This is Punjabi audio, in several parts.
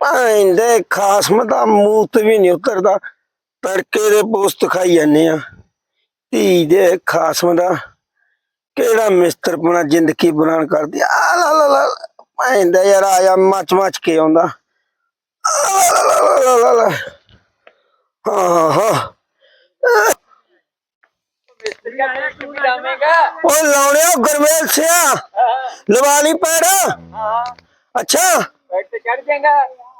ਭਾਂਦੇ ਖਾਸਮ ਦਾ ਮੂਤ ਵੀ ਨਹੀਂ ਉਤਰਦਾ ਤੜਕੇ ਦੇ ਪੋਸਤ ਖਾਈ ਜਾਂਦੇ ਆ ਧੀ ਦੇ ਖਾਸਮ ਦਾ ਕਿਹੜਾ ਮਿਸਤਰ ਪੁਣਾ ਜ਼ਿੰਦਗੀ ਬਰਾਨ ਕਰਦੀ ਆ? ਲਾ ਲਾ ਲਾ ਭਾਂਦਾ ਯਾਰ ਆਇਆ ਮੱਚ ਮੱਚ ਕੇ ਆਉਂਦਾ। ਉਹ ਲਾਉਣਿਆ ਗਰਮੇਲ ਸਿਆ ਲਵਾ ਲਈ ਪੈੜ। ਅੱਛਾ। ਤੇ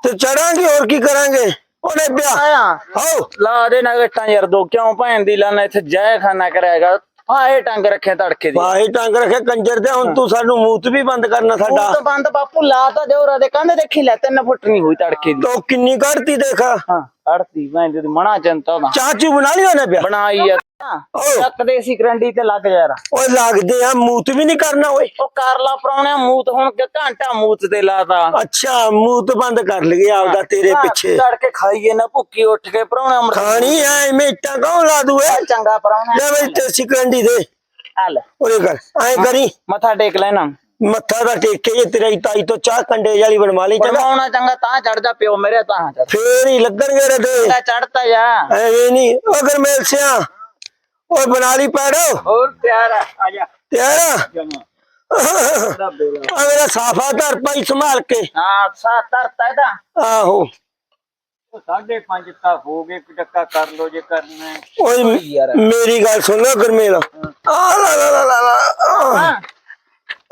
ਚੜਾਂਗੇ ਹੋਰ ਕੀ ਕਰਾਂਗੇ? ਉਹਨੇ ਪਿਆ। ਆਇਆ। ਹੋ ਲਾ ਦੇ ਨਾ ਗੱਟਾਂ ਯਾਰ ਦੋ ਕਿਉਂ ਭੈਣ ਦੀ? ਲਾਣਾ ਇੱਥੇ ਜੈ ਖਾਨਾ ਕਰਾਏਗਾ ਆਏ ਟੰਗ ਰੱਖੇ ਤੜਕੇ ਦੀ। ਬਾਹੀ ਟੰਗ ਰੱਖੇ ਕੰਜਰ ਤੇ ਹੁਣ ਤੂੰ ਸਾਨੂੰ ਮੂਤ ਵੀ ਬੰਦ ਕਰਨਾ ਤੂੰ ਸਾਡਾ ਤਾਂ ਬੰਦ ਬਾਪੂ ਲਾ ਤਾਂ ਦਿਓ ਰਾ ਦੇ ਕੰਧ ਦੇਖੀ ਲੈ ਤਿੰਨ ਫੁੱਟ ਨਹੀਂ ਹੋਈ ਤੜਕੇ ਦੀ। ਤੋ ਕਿੰਨੀ ਕੱਢਤੀ ਦੇਖਾ। ਹਾਂ ਅੜਤੀ ਭੈਣ ਦੀ ਮਣਾ ਚੰਤਾ ਦਾ ਚਾਚੂ ਬਣਾ ਲਿਆ ਉਹਨੇ ਪਿਆ। ਬਣਾਈ ਆ। ਚੱਕਦੇ ਸੀ ਕਰੰਡੀ ਤੇ ਲੱਗ ਯਾਰ। ਓਏ ਲੱਗਦੇ ਆ ਮੂਤ ਵੀ ਨਹੀਂ ਕਰਨਾ ਓਏ। ਉਹ ਕਰ ਲਾ ਪਰਾਉਣਿਆ ਮੂਤ ਹੁਣ ਕਿ ਘੰਟਾ ਮੂਤ ਤੇ ਲਾਤਾ। ਅੱਛਾ ਮੂਤ ਬੰਦ ਕਰ ਲਈਏ ਆਪਦਾ ਤੇਰੇ ਪਿੱਛੇ। ਚੜ ਕੇ ਖਾਈਏ ਨਾ ਭੁੱਕੀ ਉੱਠ ਕੇ ਪਰਾਉਣਿਆ ਮਰ ਖਾਣੀ ਐ ਮੇਟਾਂ ਕੌਣ ਲਾ ਦੂ ਏ ਚੰਗਾ ਪਰਾਉਣਿਆ ਲੈ ਬਈ ਤੇ ਸਿਕੰਡੀ ਦੇ। ਆ ਲੈ। ਉਹਦੇ ਕਰ ਐ ਕਰੀ। ਮੱਥਾ ਟੇਕ ਲੈਣਾ। ਮੱਥਾ ਦਾ ਟੇਕੇ ਜੇ ਤੇਰੀ ਤਾਈ ਤੋਂ ਚਾਹ ਕੰਡੇ ਵਾਲੀ ਬਣਵਾ ਲਈ ਚੰਗਾ। ਬਣਾਉਣਾ ਚੰਗਾ ਤਾਂ ਚੜ ਜਾ ਪਿਓ ਮੇਰੇ ਤਾਂ। ਫੇਰ ਹੀ ਲੱਗਣਗੇ ਰਦੇ। ਚੜਤਾ ਜਾ। ਐਵੇਂ ਨਹੀਂ ਅਗਰ ਮੇਲ ਸਿਆ ਓਏ ਬਣਾ ਲਈ ਪੈੜੋ। ਹੋਰ ਪਿਆਰ ਆ ਜਾ। ਤੇਰਾ ਜਮਾ ਆ ਮੇਰਾ ਸਾਫਾ ਧਰ ਪਾਈ ਸੰਭਾਲ ਕੇ। ਹਾਂ ਸਾ ਤਰਤਾ ਇਹਦਾ। ਆਹੋ। ਸਾਢੇ ਪੰਜ ਤਾਂ ਹੋ ਗਏ ਟੱਕਾ ਕਰ ਲੋ ਜੇ ਕਰਨਾ ਹੈ। ਓਏ ਮ-। ਮੇਰੀ ਗੱਲ ਸੁਣ ਲੈ ਗਰਮੇਲ। ਆ ਲਾ ਲਾ ਲਾ ਲਾ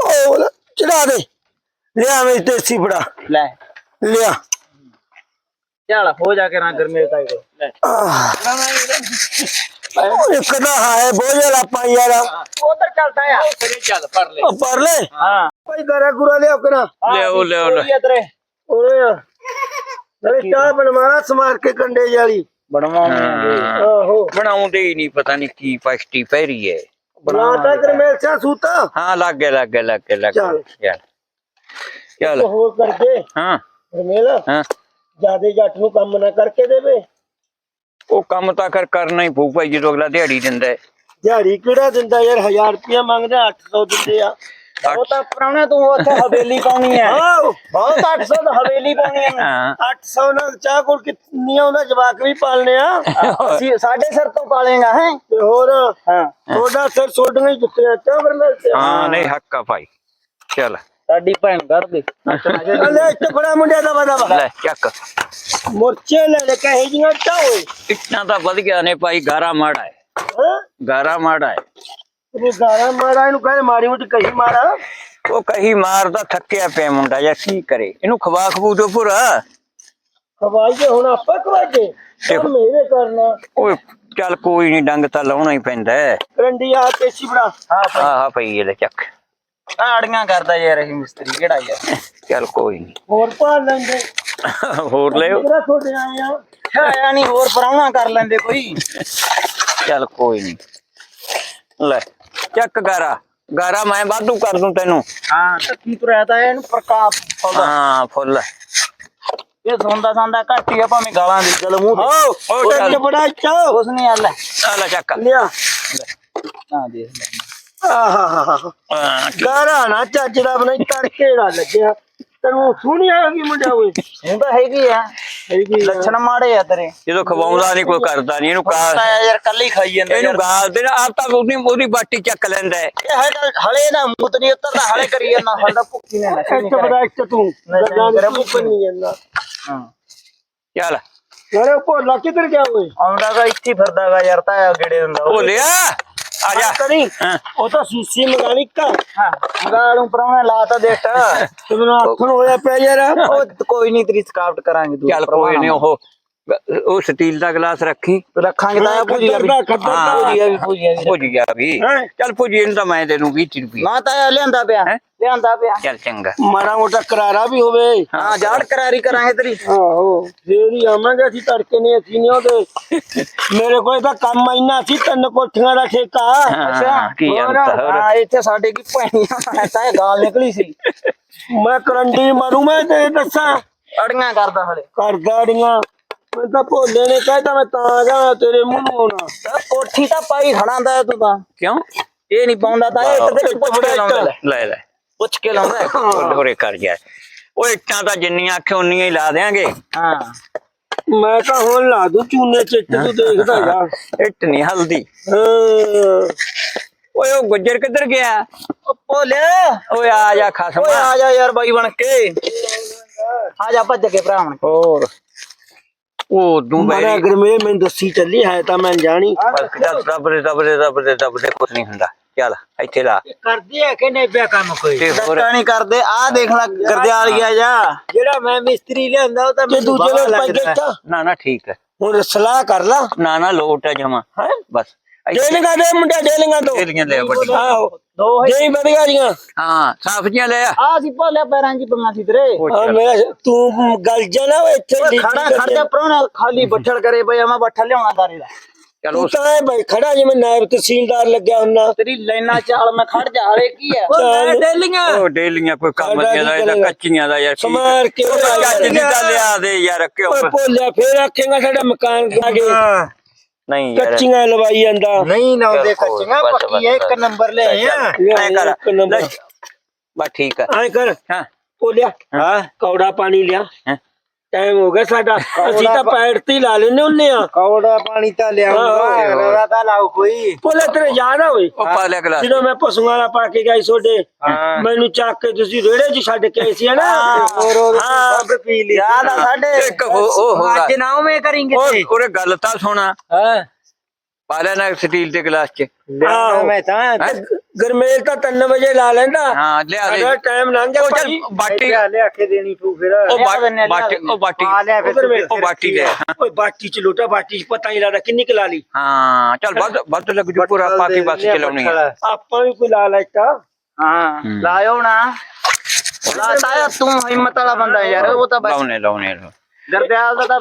ਓ ਲੈ, ਚੜਾ ਦੇ। ਲਿਆ ਮੇਰੀ ਦੇਸੀ ਫੜਾ। ਲੈ। ਲਿਆ। ਚੱਲ ਹੋ ਜਾ ਕੇ ਨਾ ਗਰਮੇ ਕਾਈ ਕੋ ਲੈ ਓਏ ਕਦਾ ਹੈ ਬੋਝਲਾ ਪਾਈ ਯਾਰ। ਉਧਰ ਚੱਲਦਾ ਆ। ਤੇਰੇ ਚੱਲ ਪਰ ਲੈ। ਉਹ ਪਰ ਲੈ। ਹਾਂ। ਭਾਈ ਗਰਾ ਗੁਰਾ ਲਿਆ ਕਰਾ ਲਿਓ ਲਿਓ ਲਿਓ ਤੇਰੇ ਓਏ ਅਰੇ ਚਾਹ ਬਣਵਾਣਾ ਸਮਾਰ ਕੇ ਕੰਡੇ ਵਾਲੀ। ਬਣਵਾਉਂਗੇ ਆਹੋ। ਬਣਾਉਂਦੇ ਹੀ ਨਹੀਂ ਪਤਾ ਨਹੀਂ ਕੀ ਪਸ਼ਟੀ ਪੈਰੀ ਹੈ ਬਣਾਤਾ ਗਰਮੇਲ ਸਿਆ ਸੂਤਾ। ਹਾਂ ਲੱਗ ਗਿਆ ਲੱਗ ਗਿਆ ਲੱਗ ਗਿਆ ਲੱਗ। ਚੱਲ। ਗਿਆ ਚੱਲ। ਚੱਲ। ਹੋਰ ਕਰਕੇ। ਹਾਂ। ਗਰਮੇਲ ਹਾਂ। ਜਿਆਦੇ ਜੱਟ ਨੂੰ ਕੰਮ ਨਾ ਕਰਕੇ ਦੇਵੇ। ਉਹ ਕੰਮ ਤਾਂ ਕਰ ਕਰਨਾ ਹੀ ਪਊ ਭਾਈ ਜਦੋਂ ਅਗਲਾ ਦਿਹਾੜੀ ਦਿੰਦਾ ਹੈ। ਦਿਹਾੜੀ ਕਿਹੜਾ ਦਿੰਦਾ ਯਾਰ 1000 ਰੁਪਇਆ ਮੰਗਦਾ 800 ਦਿੰਦੇ ਆ। ਉਹ ਤਾਂ ਪੁਰਾਣਾ ਤੂੰ ਉੱਥੇ ਹਵੇਲੀ ਪਾਉਣੀ ਹੈ। ਆਹੋ ਬਹੁਤ 800 ਦਾ ਹਵੇਲੀ ਪਾਉਣੀ ਹੈ। ਹਾਂ। 800 ਨਾਲ ਚਾਹ ਕੋਲ ਕਿੰਨੀਆਂ ਉਹਨਾਂ ਜਵਾਕ ਵੀ ਪਾਲਨੇ ਆ। ਅਸੀਂ ਸਾਡੇ ਸਿਰ ਤੋਂ ਪਾਲੇਗਾ ਹੈ? ਤੇ ਹੋਰ? ਹਾਂ। ਥੋੜਾ ਸਿਰ ਸੋਡਣੇ ਹੀ ਜੁੱਤੀਆਂ ਚਾਹ ਆ। ਹਾਂ ਨਹੀਂ ਹੱਕ ਆ ਭਾਈ। ਚੱਲ। ਸਾਡੀ ਭੈਣ ਕਰ ਦੇ ਲੈ ਇੱਥੇ ਫੜਾ ਮੁੰਡਿਆ ਦਾ ਵਦਾ ਲੈ ਚੱਕ। ਮੁਰਚੇ ਲੈ ਲੈ ਕਹੇ ਜੀਆਂ ਚਾਹੋਏ ਇੱਟਾਂ ਤਾਂ ਵਧ ਗਿਆ ਨੇ ਭਾਈ ਗਾਰਾ ਮਾੜਾ ਹੈ। ਹਾਂ? ਗਾਰਾ ਮਾੜਾ ਹੈ। ਤੇ ਗਾਰਾ ਮਾਰਾ ਇਹਨੂੰ ਕਹੇ ਮਾਰੀ ਮੁੱਟ ਕਹੀ ਮਾਰਾ। ਉਹ ਕਹੀ ਮਾਰਦਾ ਥੱਕਿਆ ਪਿਆ ਮੁੰਡਾ ਜਾਂ ਕੀ ਕਰੇ? ਇਹਨੂੰ ਖਵਾ ਖਬੂ ਦੋ ਪੂਰਾ ਹਵਾਈ ਜੇ ਹੁਣ ਆਪਾਂ ਕਵਾਜੇ ਦੇਖੋ। ਮੇਰੇ ਕਰਨਾ। ਓਏ ਚੱਲ ਕੋਈ ਨਹੀਂ ਡੰਗ ਤਾਂ ਲਾਉਣਾ ਹੀ ਪੈਂਦਾ ਹੈ। ਰੰਡੀ ਆ ਪੇਸ਼ੀ ਬੜਾ ਹਾਂ ਆਹ ਆਹ ਪਈ ਇਹਦੇ ਚੱਕ। ਆੜੀਆਂ ਕਰਦਾ ਯਾਰ ਇਹ ਮਿਸਤਰੀ ਕਿਹੜਾ ਯਾਰ? ਚੱਲ ਕੋਈ ਨਹੀਂ ਹੋਰ ਪਾ ਲੈਂਦੇ। ਹੋਰ ਲਿਓ। ਕਿਹੜਾ ਛੋਟੇ ਆਏ ਆ? ਆਇਆ ਨਹੀਂ ਹੋਰ ਪਰਾਉਣਾ ਕਰ ਲੈਂਦੇ ਕੋਈ। ਚੱਲ ਕੋਈ ਨਹੀਂ ਲੈ ਚੱਕ ਗਾਰਾ। ਗਾਰਾ ਮੈਂ ਵਾਧੂ ਕਰ ਦੂੰ ਤੈਨੂੰ। ਹਾਂ ਟੱਕੀ ਤੁਰਿਆ ਤਾਂ ਇਹਨੂੰ ਪ੍ਰਕਾਪ ਫੁੱਲ ਹਾਂ ਫੁੱਲ। ਇਹ ਸੌਂਦਾ ਸੰਦਾ ਘੱਟ ਹੀ ਆ ਭਾਵੇਂ ਗਾਲਾਂ ਦੀ ਚਲ ਮੂੰਹ ਓ ਓ ਚੱਲ। ਬੜਾ ਚਾਹ ਕੁਛ ਨਹੀਂ ਆਲਾ ਆ ਲੈ ਚੱਕ। ਲਿਆ। ਹਾਂ ਦੇਖ ਲੈ। ਆਹਾਹਾ ਹਾਂ, ਗਾਰਾ ਨਾ ਦਾ ਬਣਾਈ ਤੜਕੇ ਦਾ ਲੱਗਿਆ। ਤੈਨੂੰ ਸੁਣੀ ਆ ਗਈ ਮੁੰਡਾ ਓਏ। ਹੁਣ ਤਾਂ ਹੈਗੀ ਆ ਹੈਗੀ ਆ। ਲੱਛਣ ਮਾੜੇ ਆ ਤੇਰੇ। ਜਦੋਂ ਖਵਾਉਂਦਾ ਨਹੀਂ ਕੋਈ ਕਰਦਾ ਨਹੀਂ ਇਹਨੂੰ ਤਾਂ ਗਾ ਯਾਰ ਕੱਲੀ ਖਾਈ ਜਾਂਦਾ ਇਹਨੂੰ ਯਾਰ। ਗਾਲ ਦੇ ਆਪ ਤਾਂ ਉਹਦੀ ਉਹਦੀ ਬਾਟੀ ਚੱਕ ਲੈਂਦਾ ਹੈ। ਇਹ ਹੈਗਾ ਹਲੇ ਨਾ ਮੂਤ ਨਹੀਂ ਉਤਰਦਾ ਹਲੇ ਕਰੀ ਜਾਂਦਾ ਹਲੇ ਤਾਂ ਭੁੱਖੀ ਨੇ ਨਸ਼ੇ ਨਹੀਂ ਇੱਕ ਬੜਾ ਇੱਕ ਤੂੰ ਨਹੀਂ ਗੱਲਾਂ ਕਰਿਆ ਦੀ ਪੰਨੀ ਜਾਂਦਾ। ਹਾਂ। ਚੱਲ। ਯਾਰੇ ਭੋਲਾ ਕਿੱਧਰ ਗਿਆ ਓਏ? ਆਉਂਦਾ ਗਾ ਇੱਥੇ ਹੀ ਫਿਰਦਾਗਾ ਯਾਰ ਤਾਂ ਗੇੜੇ ਦਿੰਦਾ ਉਹ। ਭੋਲਿਆ! ਆ ਜਾ। ਕਰੀ। ਉਹ ਤਾਂ ਸੀਸੀ ਮੰਗਾਣੀ ਕਾ ਹਾਂ। ਗਾਲੂ ਪਰਾਉਣਾ ਲਾ ਤਾਂ ਦੇਟ ਤੇ ਮੈਨੂੰ ਆਖਣ ਹੋਇਆ ਪਿਆ ਯਾਰ। ਉਹ ਕੋਈ ਨਹੀਂ ਤੇਰੀ ਸਕਾਵਟ ਕਰਾਂਗੇ ਤੂੰ ਚੱਲ ਕੋਈ ਨਹੀਂ ਉਹ ਉਹ ਸਟੀਲ ਦਾ ਗਲਾਸ ਰੱਖੀ। ਰੱਖਾਂਗੇ ਤਾਂ ਭੁਜੀਆ ਵੀ। ਭੁਜੀਆ ਵੀ। ਭੁਜੀਆ ਵੀ। ਭੁੱਜ ਗਿਆ ਵੀ? ਚੱਲ ਭੁੱਜੀ ਇਹਨੂੰ ਤਾਂ ਮੈਂ ਦੂੰ 20 ਰੁਪਏ। ਨਾ ਤਾਂ ਇਹ ਲਿਆਂਦਾ ਪਿਆ? ਲਿਆਂਦਾ ਪਿਆ। ਚੱਲ ਚੰਗਾ। ਮਾੜਾ ਮੋਟਾ ਕਰਾਰਾ ਵੀ ਹੋਵੇ। ਹਾਂ ਜਾੜ ਕਰਾਰੀ ਕਰਾਂਗੇ ਤੇਰੀ। ਆਹੋ ਫੇਰ ਹੀ ਆਵਾਂਗੇ ਅਸੀਂ ਤੜਕੇ ਨਹੀਂ ਅਸੀਂ ਨਹੀਂ ਉਹਦੇ। ਮੇਰੇ ਕੋਲ ਤਾਂ ਕੰਮ ਇੰਨਾ ਸੀ ਤਿੰਨ ਕੋਠੀਆਂ ਦਾ ਠੇਕਾ। ਕੀ? ਅੰਤ ਹੋਰ ਹਾਂ ਇੱਥੇ ਸਾਡੇ ਕੀ ਭੈਣੀਆਂ ਤਾਂ ਗਾਲ ਨਿਕਲੀ ਸੀ। ਮੈਂ ਕਰੰਡੀ ਮਰੂ ਮੈਂ ਤੇ ਦੱਸਾਂ। ਅੜੀਆਂ ਕਰਦਾ ਹਲੇ। ਕਰਦਾ ੜੀਆਂ ਮੈਂ ਤਾਂ ਭੋਲੇ ਨੇ ਕਹਿਤਾ ਮੈਂ ਤਾਂ ਗਿਆ ਤੇਰੇ ਮੂੰਹ ਨੂੰ ਆਉਣਾ। ਤਾਂ ਕੋਠੀ ਤਾਂ ਪਾਈ ਖੜਾਂਦਾ ਤੂੰ ਤਾਂ। ਕਿਉਂ? ਇਹ ਨਹੀਂ ਪਾਉਂਦਾ ਤਾਂ ਇਹ ਤੇ ਪੁੱਛ ਕੇ ਲਾਉਂਦਾ। ਲੈ। ਲੈ। ਲੈ ਪੁੱਛ ਕੇ ਲਾਉਂਦਾ ਹੋਰੇ ਕਰ ਜਾ ਉਹ ਇੱਟਾਂ ਤਾਂ ਜਿੰਨੀਆਂ ਆਖੇ ਉਨੀਆਂ ਹੀ ਲਾ ਦੇਾਂਗੇ ਹਾਂ। ਮੈਂ ਤਾਂ ਹੁਣ ਲਾ ਦੂੰ ਚੂਨੇ ਚਿੱਟ ਤੂੰ ਦੇਖਦਾ ਜਾ। ਇੱਟ ਨਹੀਂ ਹਲਦੀ। ਹਾਂ। ਓਏ ਉਹ ਗੁੱਜਰ ਕਿੱਧਰ ਗਿਆ? ਓ ਭੋਲਿਆ ਓਏ ਆ ਜਾ ਖਸਮਾ। ਓਏ ਆ ਜਾ ਯਾਰ ਬਾਈ ਬਣ ਕੇ। ਆ ਜਾ ਭੱਜ ਕੇ ਭਰਾ ਹੋਰ। ਉਹ ਤੂੰ ਮਾਰਾ ਬੈਰੀ ਅਗਰ ਮੇਰੇ ਮੈਨੂੰ ਦੱਸੀ ਚੱਲੀ ਹੈ ਤਾਂ ਮੈਂ ਜਾਣੀ। ਕੁਛ ਨਹੀਂ ਹੁੰਦਾ। ਚੱਲ ਇੱਥੇ ਲਾ। ਕਰਦੇ ਆ ਕਿ ਨਹੀਂ ਪਿਆ ਕੰਮ ਕੋਈ? ਤੇ ਹੋਰ ਨਹੀਂ ਕਰਦੇ। ਆ ਦੇਖ ਲੈ ਗਰਦਿਆਲ ਗਿਆ ਜਾ। ਜਿਹੜਾ ਮੈਂ ਮਿਸਤਰੀ ਲਿਆਂਦਾ ਉਹ ਤਾਂ ਜੇ ਦੂਜੇ ਲੋਕ ਪੰਗੇ ਚ ਨਾ ਨਾ ਠੀਕ ਹੈ। ਹੁਣ ਸਲਾਹ ਕਰ ਲਾ। ਨਾ ਨਾ ਲੋਟ ਹੈ ਜਮਾ। ਹੈ? ਬਸ। ਡੇਲਿੰਗਾ ਦੇ ਮੁੰਡਾ ਡੇਲਿੰਗਾ ਦੋ ਤੇਰੀਆਂ ਲੈ ਵੱਡੀ ਆਹੋ ਦੋ ਜਈ ਵਧੀਆ ਜੀਆਂ ਹਾਂ ਸਬਜ਼ੀਆਂ ਲੈ ਆ ਆ ਸੀ ਭੋਲਿਆ ਪੈਰਾਂ 'ਚ ਪੰਗਾ ਸੀ ਤੇਰੇ ਉਹ ਆ ਚੱਲ। ਮੇਰਾ ਤੂੰ ਗੱਲ ਜਾਣਾ ਓਏ ਇੱਥੇ ਓਏ ਡੀਟੀ ਖੜਾ ਕਰੀ ਖੜ ਜਾ ਪਰੋਣਾ ਖਾਲੀ ਬੱਠਲ ਕਰੇ ਬਈ ਮੈਂ ਬੱਠਲ ਲਿਆਉਣਾ ਤਾਰੇ ਦਾ ਚਲੋ ਤੂੰ ਤਾਂ ਐ ਬਈ ਖੜਾ ਜਿਵੇਂ ਨਾਇਬ ਤਹਿਸੀਲਦਾਰ ਲੱਗਿਆ ਹੁੰਨਾ ਤੇਰੀ ਲੈਣਾ ਚਾਲ ਮੈਂ ਖੜ ਜਾ ਹਲੇ ਕੀ ਹੈ ਚੱਲ। ਡੇਲੀਆਂ ਉਹ ਡੇਲੀਆਂ ਕੋਈ ਕੰਮ ਸਾਡਾ ਨਹੀਂ ਦਾ ਕੀ ਇਹਦਾ ਕਰੇਗਾ? ਕੱਚੀਆਂ ਦਾ ਯਾਰ ਕੀ- ਸਮਾਰ ਕੇ ਉਹ ਚੱਜ ਦੀ ਤਾਂ ਲਿਆ ਦੇ ਯਾਰ ਕਿਉਂ ਓਏ ਭੋਲਿਆ ਫੇਰ ਆਖੇਗਾ ਸਾਡਾ ਮਕਾਨ ਲਾ ਕੇ ਨਹੀਂ ਯਾਰ। ਕੱਚੀਆਂ ਲਵਾਈ ਜਾਂਦਾ। ਨਹੀਂ ਨਾ ਉਹਦੇ ਕੱਚੀਆਂ, ਪੱਕੀ ਹੈ, ਇੱਕ ਨੰਬਰ ਲੈ ਐ ਕਰ। ਇੱਕ ਨੰਬਰ। ਲੈ, ਬਸ ਠੀਕ ਹੈ ਐ ਕਰ। ਹਾਂ। ਭੋਲਿਆ ਹਾਂ। ਕੌੜਾ ਪਾਣੀ ਲਿਆ। ਹੈਂ? ਟਾਈਮ ਹੋ ਗਿਆ ਸਾਡਾ। ਅਸੀਂ ਤਾਂ ਪੈੜ ਤੇ ਹੀ ਲਾ ਲੈਨੇ ਹੁੰਨੇ ਆ ਕੌੜਾ ਪਾਣੀ ਤਾਂ ਲਿਆਊਗਾ, ਰਵਾ ਤਾਂ ਲਾਓ ਕੋਈ। ਭੋਲੇ ਤੇਰੇ ਯਾਦ ਆ ਓਏ? ਉਹ ਪਾ ਲਿਆ ਗਲਾਸ। ਜਦੋਂ ਮੈਂ ਪਸ਼ੂਆਂ ਦਾ ਪਾ ਕੇ ਗਈ ਛੋਡੇ ਮੈਨੂੰ ਚੱਕ ਕੇ ਤੁਸੀਂ ਰੇੜੇ 'ਚ ਛੱਡ ਕੇ ਆਏ ਸੀ ਹਨਾ? ਹਾਂ ਪੀ ਲਈ। ਯਾਦ ਆ ਸਾਡੇ। ਇੱਕ ਉਹ ਉਹ ਹੋਗਾ ਅੱਜ ਨਾ ਉਵੇਂ ਕਰਿੰਗੇ ਉਹ ਉਹਰੇ ਗੱਲ ਤਾਂ ਸੁਣਾ। ਹਾਂ। ਪਾ ਲੈਣਾ ਸਟੀਲ ਦੇ ਗਲਾਸ ਚ ਆਹੋ। ਮੈਂ ਤਾਂ ਹੈਂ? ਗਰਮੇਲ ਤਾਂ 3 ਵਜੇ ਲਾ ਲੈਂਦਾ ਹਾਂ ਲਿਆ ਦੇ ਸਾਡਾ ਟਾਈਮ ਲੰਘ ਗਿਆ ਉਹ ਚੱਲ ਭਾਈ ਬਾਟੀ ਲਿਆ ਕੇ ਦੇਣੀ ਤੂੰ ਫਿਰ ਉਹ ਲਿਆ ਦਿੰਦੇ ਆ, ਬਾ- ਬਾਟੀ ਲਿਆ ਉਹ ਬਾਟੀ ਆ ਲਿਆ ਫਿਰ ਉਧਰ ਵੇਖ। ਉਹ ਬਾਟੀ ਲੈ ਹਾਂ। ਓਏ ਬਾਟੀ ਚ ਲੋਟਾ ਬਾਟੀ ਚ ਪਤਾ ਨਹੀਂ ਲੱਗਦਾ ਕਿੰਨੀ ਕੁ ਲਾ ਲਈ ਹਾਂ ਚੱਲ ਵੱਧ ਵੱਧ ਲੱਗ ਜੂ ਪੂਰਾ ਪਾ ਕੇ ਬਸ ਚਲਾਉਣੀ ਹੈ ਆਪਾਂ ਵੀ ਕੋਈ ਲਾ ਲੈਤਾ ਹਾਂ ਲਾਇਓ ਨਾ ਲਾਤਾ ਤੂੰ ਹਿੰਮਤ ਵਾਲਾ ਬੰਦਾ ਯਾਰ ਉਹ ਤਾਂ ਬਸ ਲਾਉਣੇ ਲਾਉਣੇ ਗਰਦਿਆਲ ਦਾ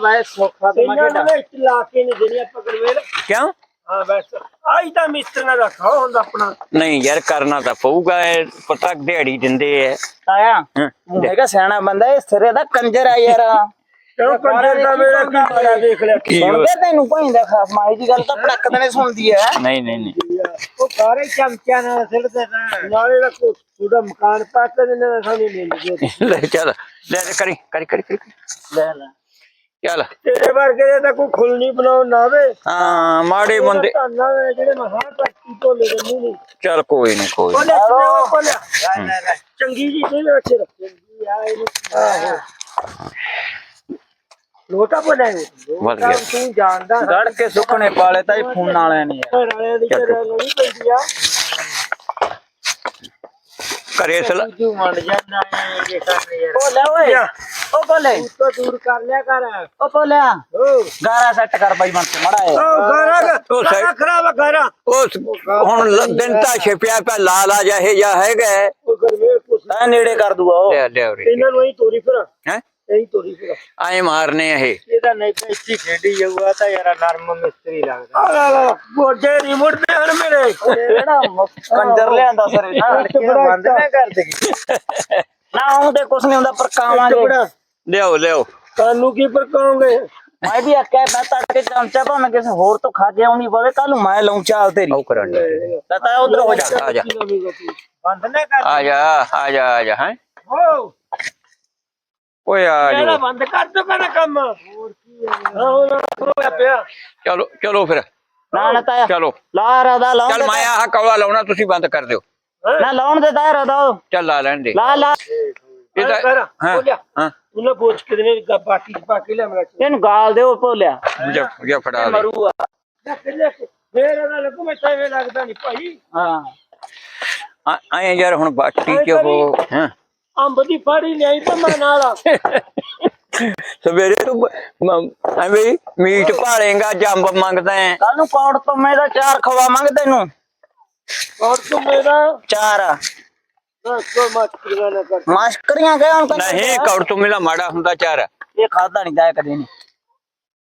ਦੇ ਹਾਂ ਬਸ। ਆਈ ਤਾਂ ਮਿਸਤਰੀਆਂ ਦਾ ਖਾਓ ਹੁੰਦਾ ਆਪਣਾ। ਨਹੀਂ ਯਾਰ ਕਰਨਾ ਤਾਂ ਪਊਗਾ ਇਹ ਪਤਾ ਦਿਹਾੜੀ ਦਿੰਦੇ ਐ। ਆਇਆ ਹਾਂ, ਤੂੰ ਹੈਗਾ ਸਿਆਣਾ ਬੰਦਾ ਇਹ ਸਿਰੇ ਦਾ ਕੰਜਰ ਆ ਯਾਰ। ਕਿਉਂ ਕੰਜਰ ਦਾ ਮੇਰਾ ਕੀ ਮਾਇਆ ਦੇਖ ਲਿਆ। ਕੀ ਸੁਣਦੇ ਤੈਨੂੰ ਭਾਈਂਦਾ ਖਾਸ ਮਾਈ ਦੀ ਗੱਲ ਤਾਂ ਪੜਕ ਦਨੇ ਸੁਣਦੀ ਐ। ਨਹੀਂ ਨਹੀਂ ਨਹੀਂ। ਉਹ ਸਾਰੇ ਚਮਚਿਆਂ ਨਾਲ ਸਿੱਟਦੇ ਨਾਲੇ ਦਾ ਕੋਈ ਤੁਹਾਡਾ ਮਕਾਨ ਪਾ ਕੇ ਦਿੰਦੇ ਨੇ ਸਾਨੂੰ ਲੈ ਲਈਏ ਲੈ ਚੱਲ। ਲੈ ਲੈ, ਕਰੀ ਕਰੀ ਕਰੀ ਕਰੀ। ਲੈ ਲੈ। ਚੱਲ। ਤੇਰੇ ਵਰਗੇ ਦੇ ਤਾਂ ਕੋਈ ਖੁੱਲ ਨਹੀਂ ਬਣਾਉਣ ਨਾ ਵੇ ਹਾਂ ਮਾੜੇ ਬੰਦੇ ਧੰਨਾ ਵੇ ਜਿਹੜੇ ਮਹਾਂ ਪੱਟੀ ਭੋਲੇ ਦੇ ਮੂੰਹ ਨਹੀਂ। ਚੱਲ ਕੋਈ ਨਹੀਂ ਕੋਈ ਨੀ। ਬੋਲੇ ਚੰਗੀ ਜੀ ਨਹੀਂ ਰੱਖੇ ਚੰਗੀ ਆ ਇਹਨੂੰ ਆਹੋ। ਲੋਟਾ ਬੋਲੇ ਵੱਧ ਗਿਆ। ਤੂੰ ਜਾਣਦਾ। ਗੜ ਕੇ ਸੁੱਕਣੇ ਪਾਲੇ ਤਾਂ ਇਹ ਫੋਨ ਵਾਲਿਆਂ ਨੇ। ਯਾਰ ਘਰ ਵਾਲਿਆਂ ਦੀ ਚਰ ਨਹੀਂ ਪੈਂਦੀ ਆ। ਘਰੇ ਸਲਾ ਤੂੰ ਮੰਨ ਜਾਂਦਾ ਹੈ ਇਹ ਕਰਨੇ ਯਾਰ ਉਹ ਲੈ ਓਏ ਉਹ ਬੋਲੇ। ਤੂੰ ਤਾਂ ਦੂਰ ਕਰ ਲਿਆ ਕਰ। ਉਹ ਬੋਲਿਆ ਓ ਗਾਰਾ ਸੈੱਟ ਕਰ ਬਾਈ ਬਣ ਕੇ ਮੜਾ ਏ ਓ ਗਾਰਾ ਉਹ ਸਹੀ- ਗਾਰਾ ਖਰਾਬ ਆ ਗਾਰਾ। ਉਸ ਹੁਣ ਦਿਨ ਤਾਂ ਛਿਪਿਆ ਪਿਆ ਲਾਲਾ ਜਿਹੇ ਜਾ ਹੈਗਾ। ਉਹ ਗਰਮੇਲ ਕੁਛ ਤਾਂ ਨੇੜੇ ਕਰ ਦੂਗਾ ਉਹ। ਲੈ ਲੈ ਉਰੇ। ਇਹਨਾਂ ਨੂੰ ਹੀ ਤੋਰੀ ਫਿਰ। ਹੈ? ਇਹੀ ਤੋਰੀ ਫਿਰ। ਆਏ ਮਾਰਨੇ ਇਹ। ਇਹਦਾ ਨਹੀਂ ਤਾਂ ਇੱਥੇ ਖੇਡੀ ਜਾਊਗਾ ਤਾਂ ਯਾਰ ਨਰਮ ਮਿਸਤਰੀ ਲੱਗਦਾ। ਆ ਲਾ ਲਾ ਗੋਡੇ ਨਹੀਂ ਮੁੜਦੇ ਹਨ ਮੇਰੇ। ਕਿਹੜਾ ਕੰਜਰ ਲਿਆਂਦਾ ਸਰੇ ਨਾ ਬੰਦ ਨਾ ਕਰ ਦੇ ਨਾ ਉਹਦੇ ਕੁਛ ਨਹੀਂ ਹੁੰਦਾ ਪਰ ਕਾਵਾਂਗੇ ਲਿਆਓ ਲਿਆਓ। ਕਾਨੂੰ ਕੀ ਪਰ ਕਹੋਗੇ ਮੈਂ ਵੀ ਆਖਿਆ ਮੈਂ ਤੜਕੇ ਚਮਚਾ ਭਾਵੇਂ ਕਿਸੇ ਹੋਰ ਤੋਂ ਖਾ ਕੇ ਆਉਣੀ ਪਵੇ ਕੱਲ ਨੂੰ ਮੈਂ ਲਾਉਂ ਚਾਲ ਤੇਰੀ। ਆਉ ਕਰਾਂ ਤਾਂ ਤਾਂ ਉਧਰ ਹੋ ਜਾ। ਆ ਜਾ। ਬੰਦ ਨਾ ਕਰ। ਆ ਜਾ ਆ ਜਾ ਆ ਜਾ ਹੈ। ਹੋ। ਓਏ ਆ ਇਹਦਾ ਜਾ ਬੰਦ ਕਰ ਦੋ ਕਹਿੰਦਾ ਕੰਮ। ਹੋਰ ਕੀ ਹੈ ਹੋਇਆ ਪਿਆ। ਚਲੋ ਚਲੋ ਫਿਰ। ਨਾ ਨਾ ਤਾਇਆ। ਚਲੋ। ਲਾ ਰਦਾ ਲਾਉਣ ਚੱਲ ਦੇ ਮੈਂ ਆਹ ਕੌਲਾ ਲਾਉਣਾ ਤੁਸੀਂ ਬੰਦ ਕਰ ਦਿਓ। ਨਾ ਲਾਉਣ ਦੇ ਤਾਇਆ ਰਦਾ ਚੱਲ ਲਾ ਲੈਣ ਦੇ। ਲਾ ਲਾ। ਇਹ ਤਾਂ ਕਰ ਹਾਂ ਬੋਲਿਆ। ਹਾਂ। ਉਹਨੇ ਪੁੱਛ ਕੇ ਨੇ ਬਾਕੀ ਪਾ ਕੇ ਲੈ ਮੇਰਾ ਇਹਨੂੰ ਗਾਲ ਦੇ ਉਹ ਭੋਲਿਆ ਜਾ ਜਾ ਫੜਾ ਦੇ। ਮਰੂਆ। ਫੇਰ ਇਹਦਾ ਲੱਗੂ ਮੈਂ ਤਾਂ ਐਵੇਂ ਲੱਗਦਾ ਨਹੀਂ ਭਾਈ। ਹਾਂ। ਆਏ ਯਾਰ ਹੁਣ ਬਾਟੀ ਚ ਉਹ ਹਾਂ? ਅੰਬ ਦੀ ਫਾੜੀ ਲਿਆਈ ਤਾਂ ਮੈਂ ਨਾਲ ਸਵੇਰੇ ਤੂੰ ਐਵੇਂ ਮੀਟ ਭਾਲੇਗਾ ਜੰਬ ਮੰਗਦਾ ਹੈ ਕੱਲ ਨੂੰ ਕੌੜ ਤੋਂ ਮੈਂ ਦਾ ਚਾਰ ਖਵਾਵਾਂਗੇ ਤੈਨੂੰ? ਔਰ ਤੂੰ ਮੇਰਾ ਚਾਰ। ਮਾਸਕਰੀਆਂ ਗਏ ਹੁਣ ਨਹੀਂ ਕੌੜ ਤੋਂ ਮੇਰਾ ਮਾੜਾ ਹੁੰਦਾ ਚਾਰ। ਇਹ ਖਾਦਾ ਨਹੀਂ ਜਾਇਆ ਕਦੇ ਨਹੀਂ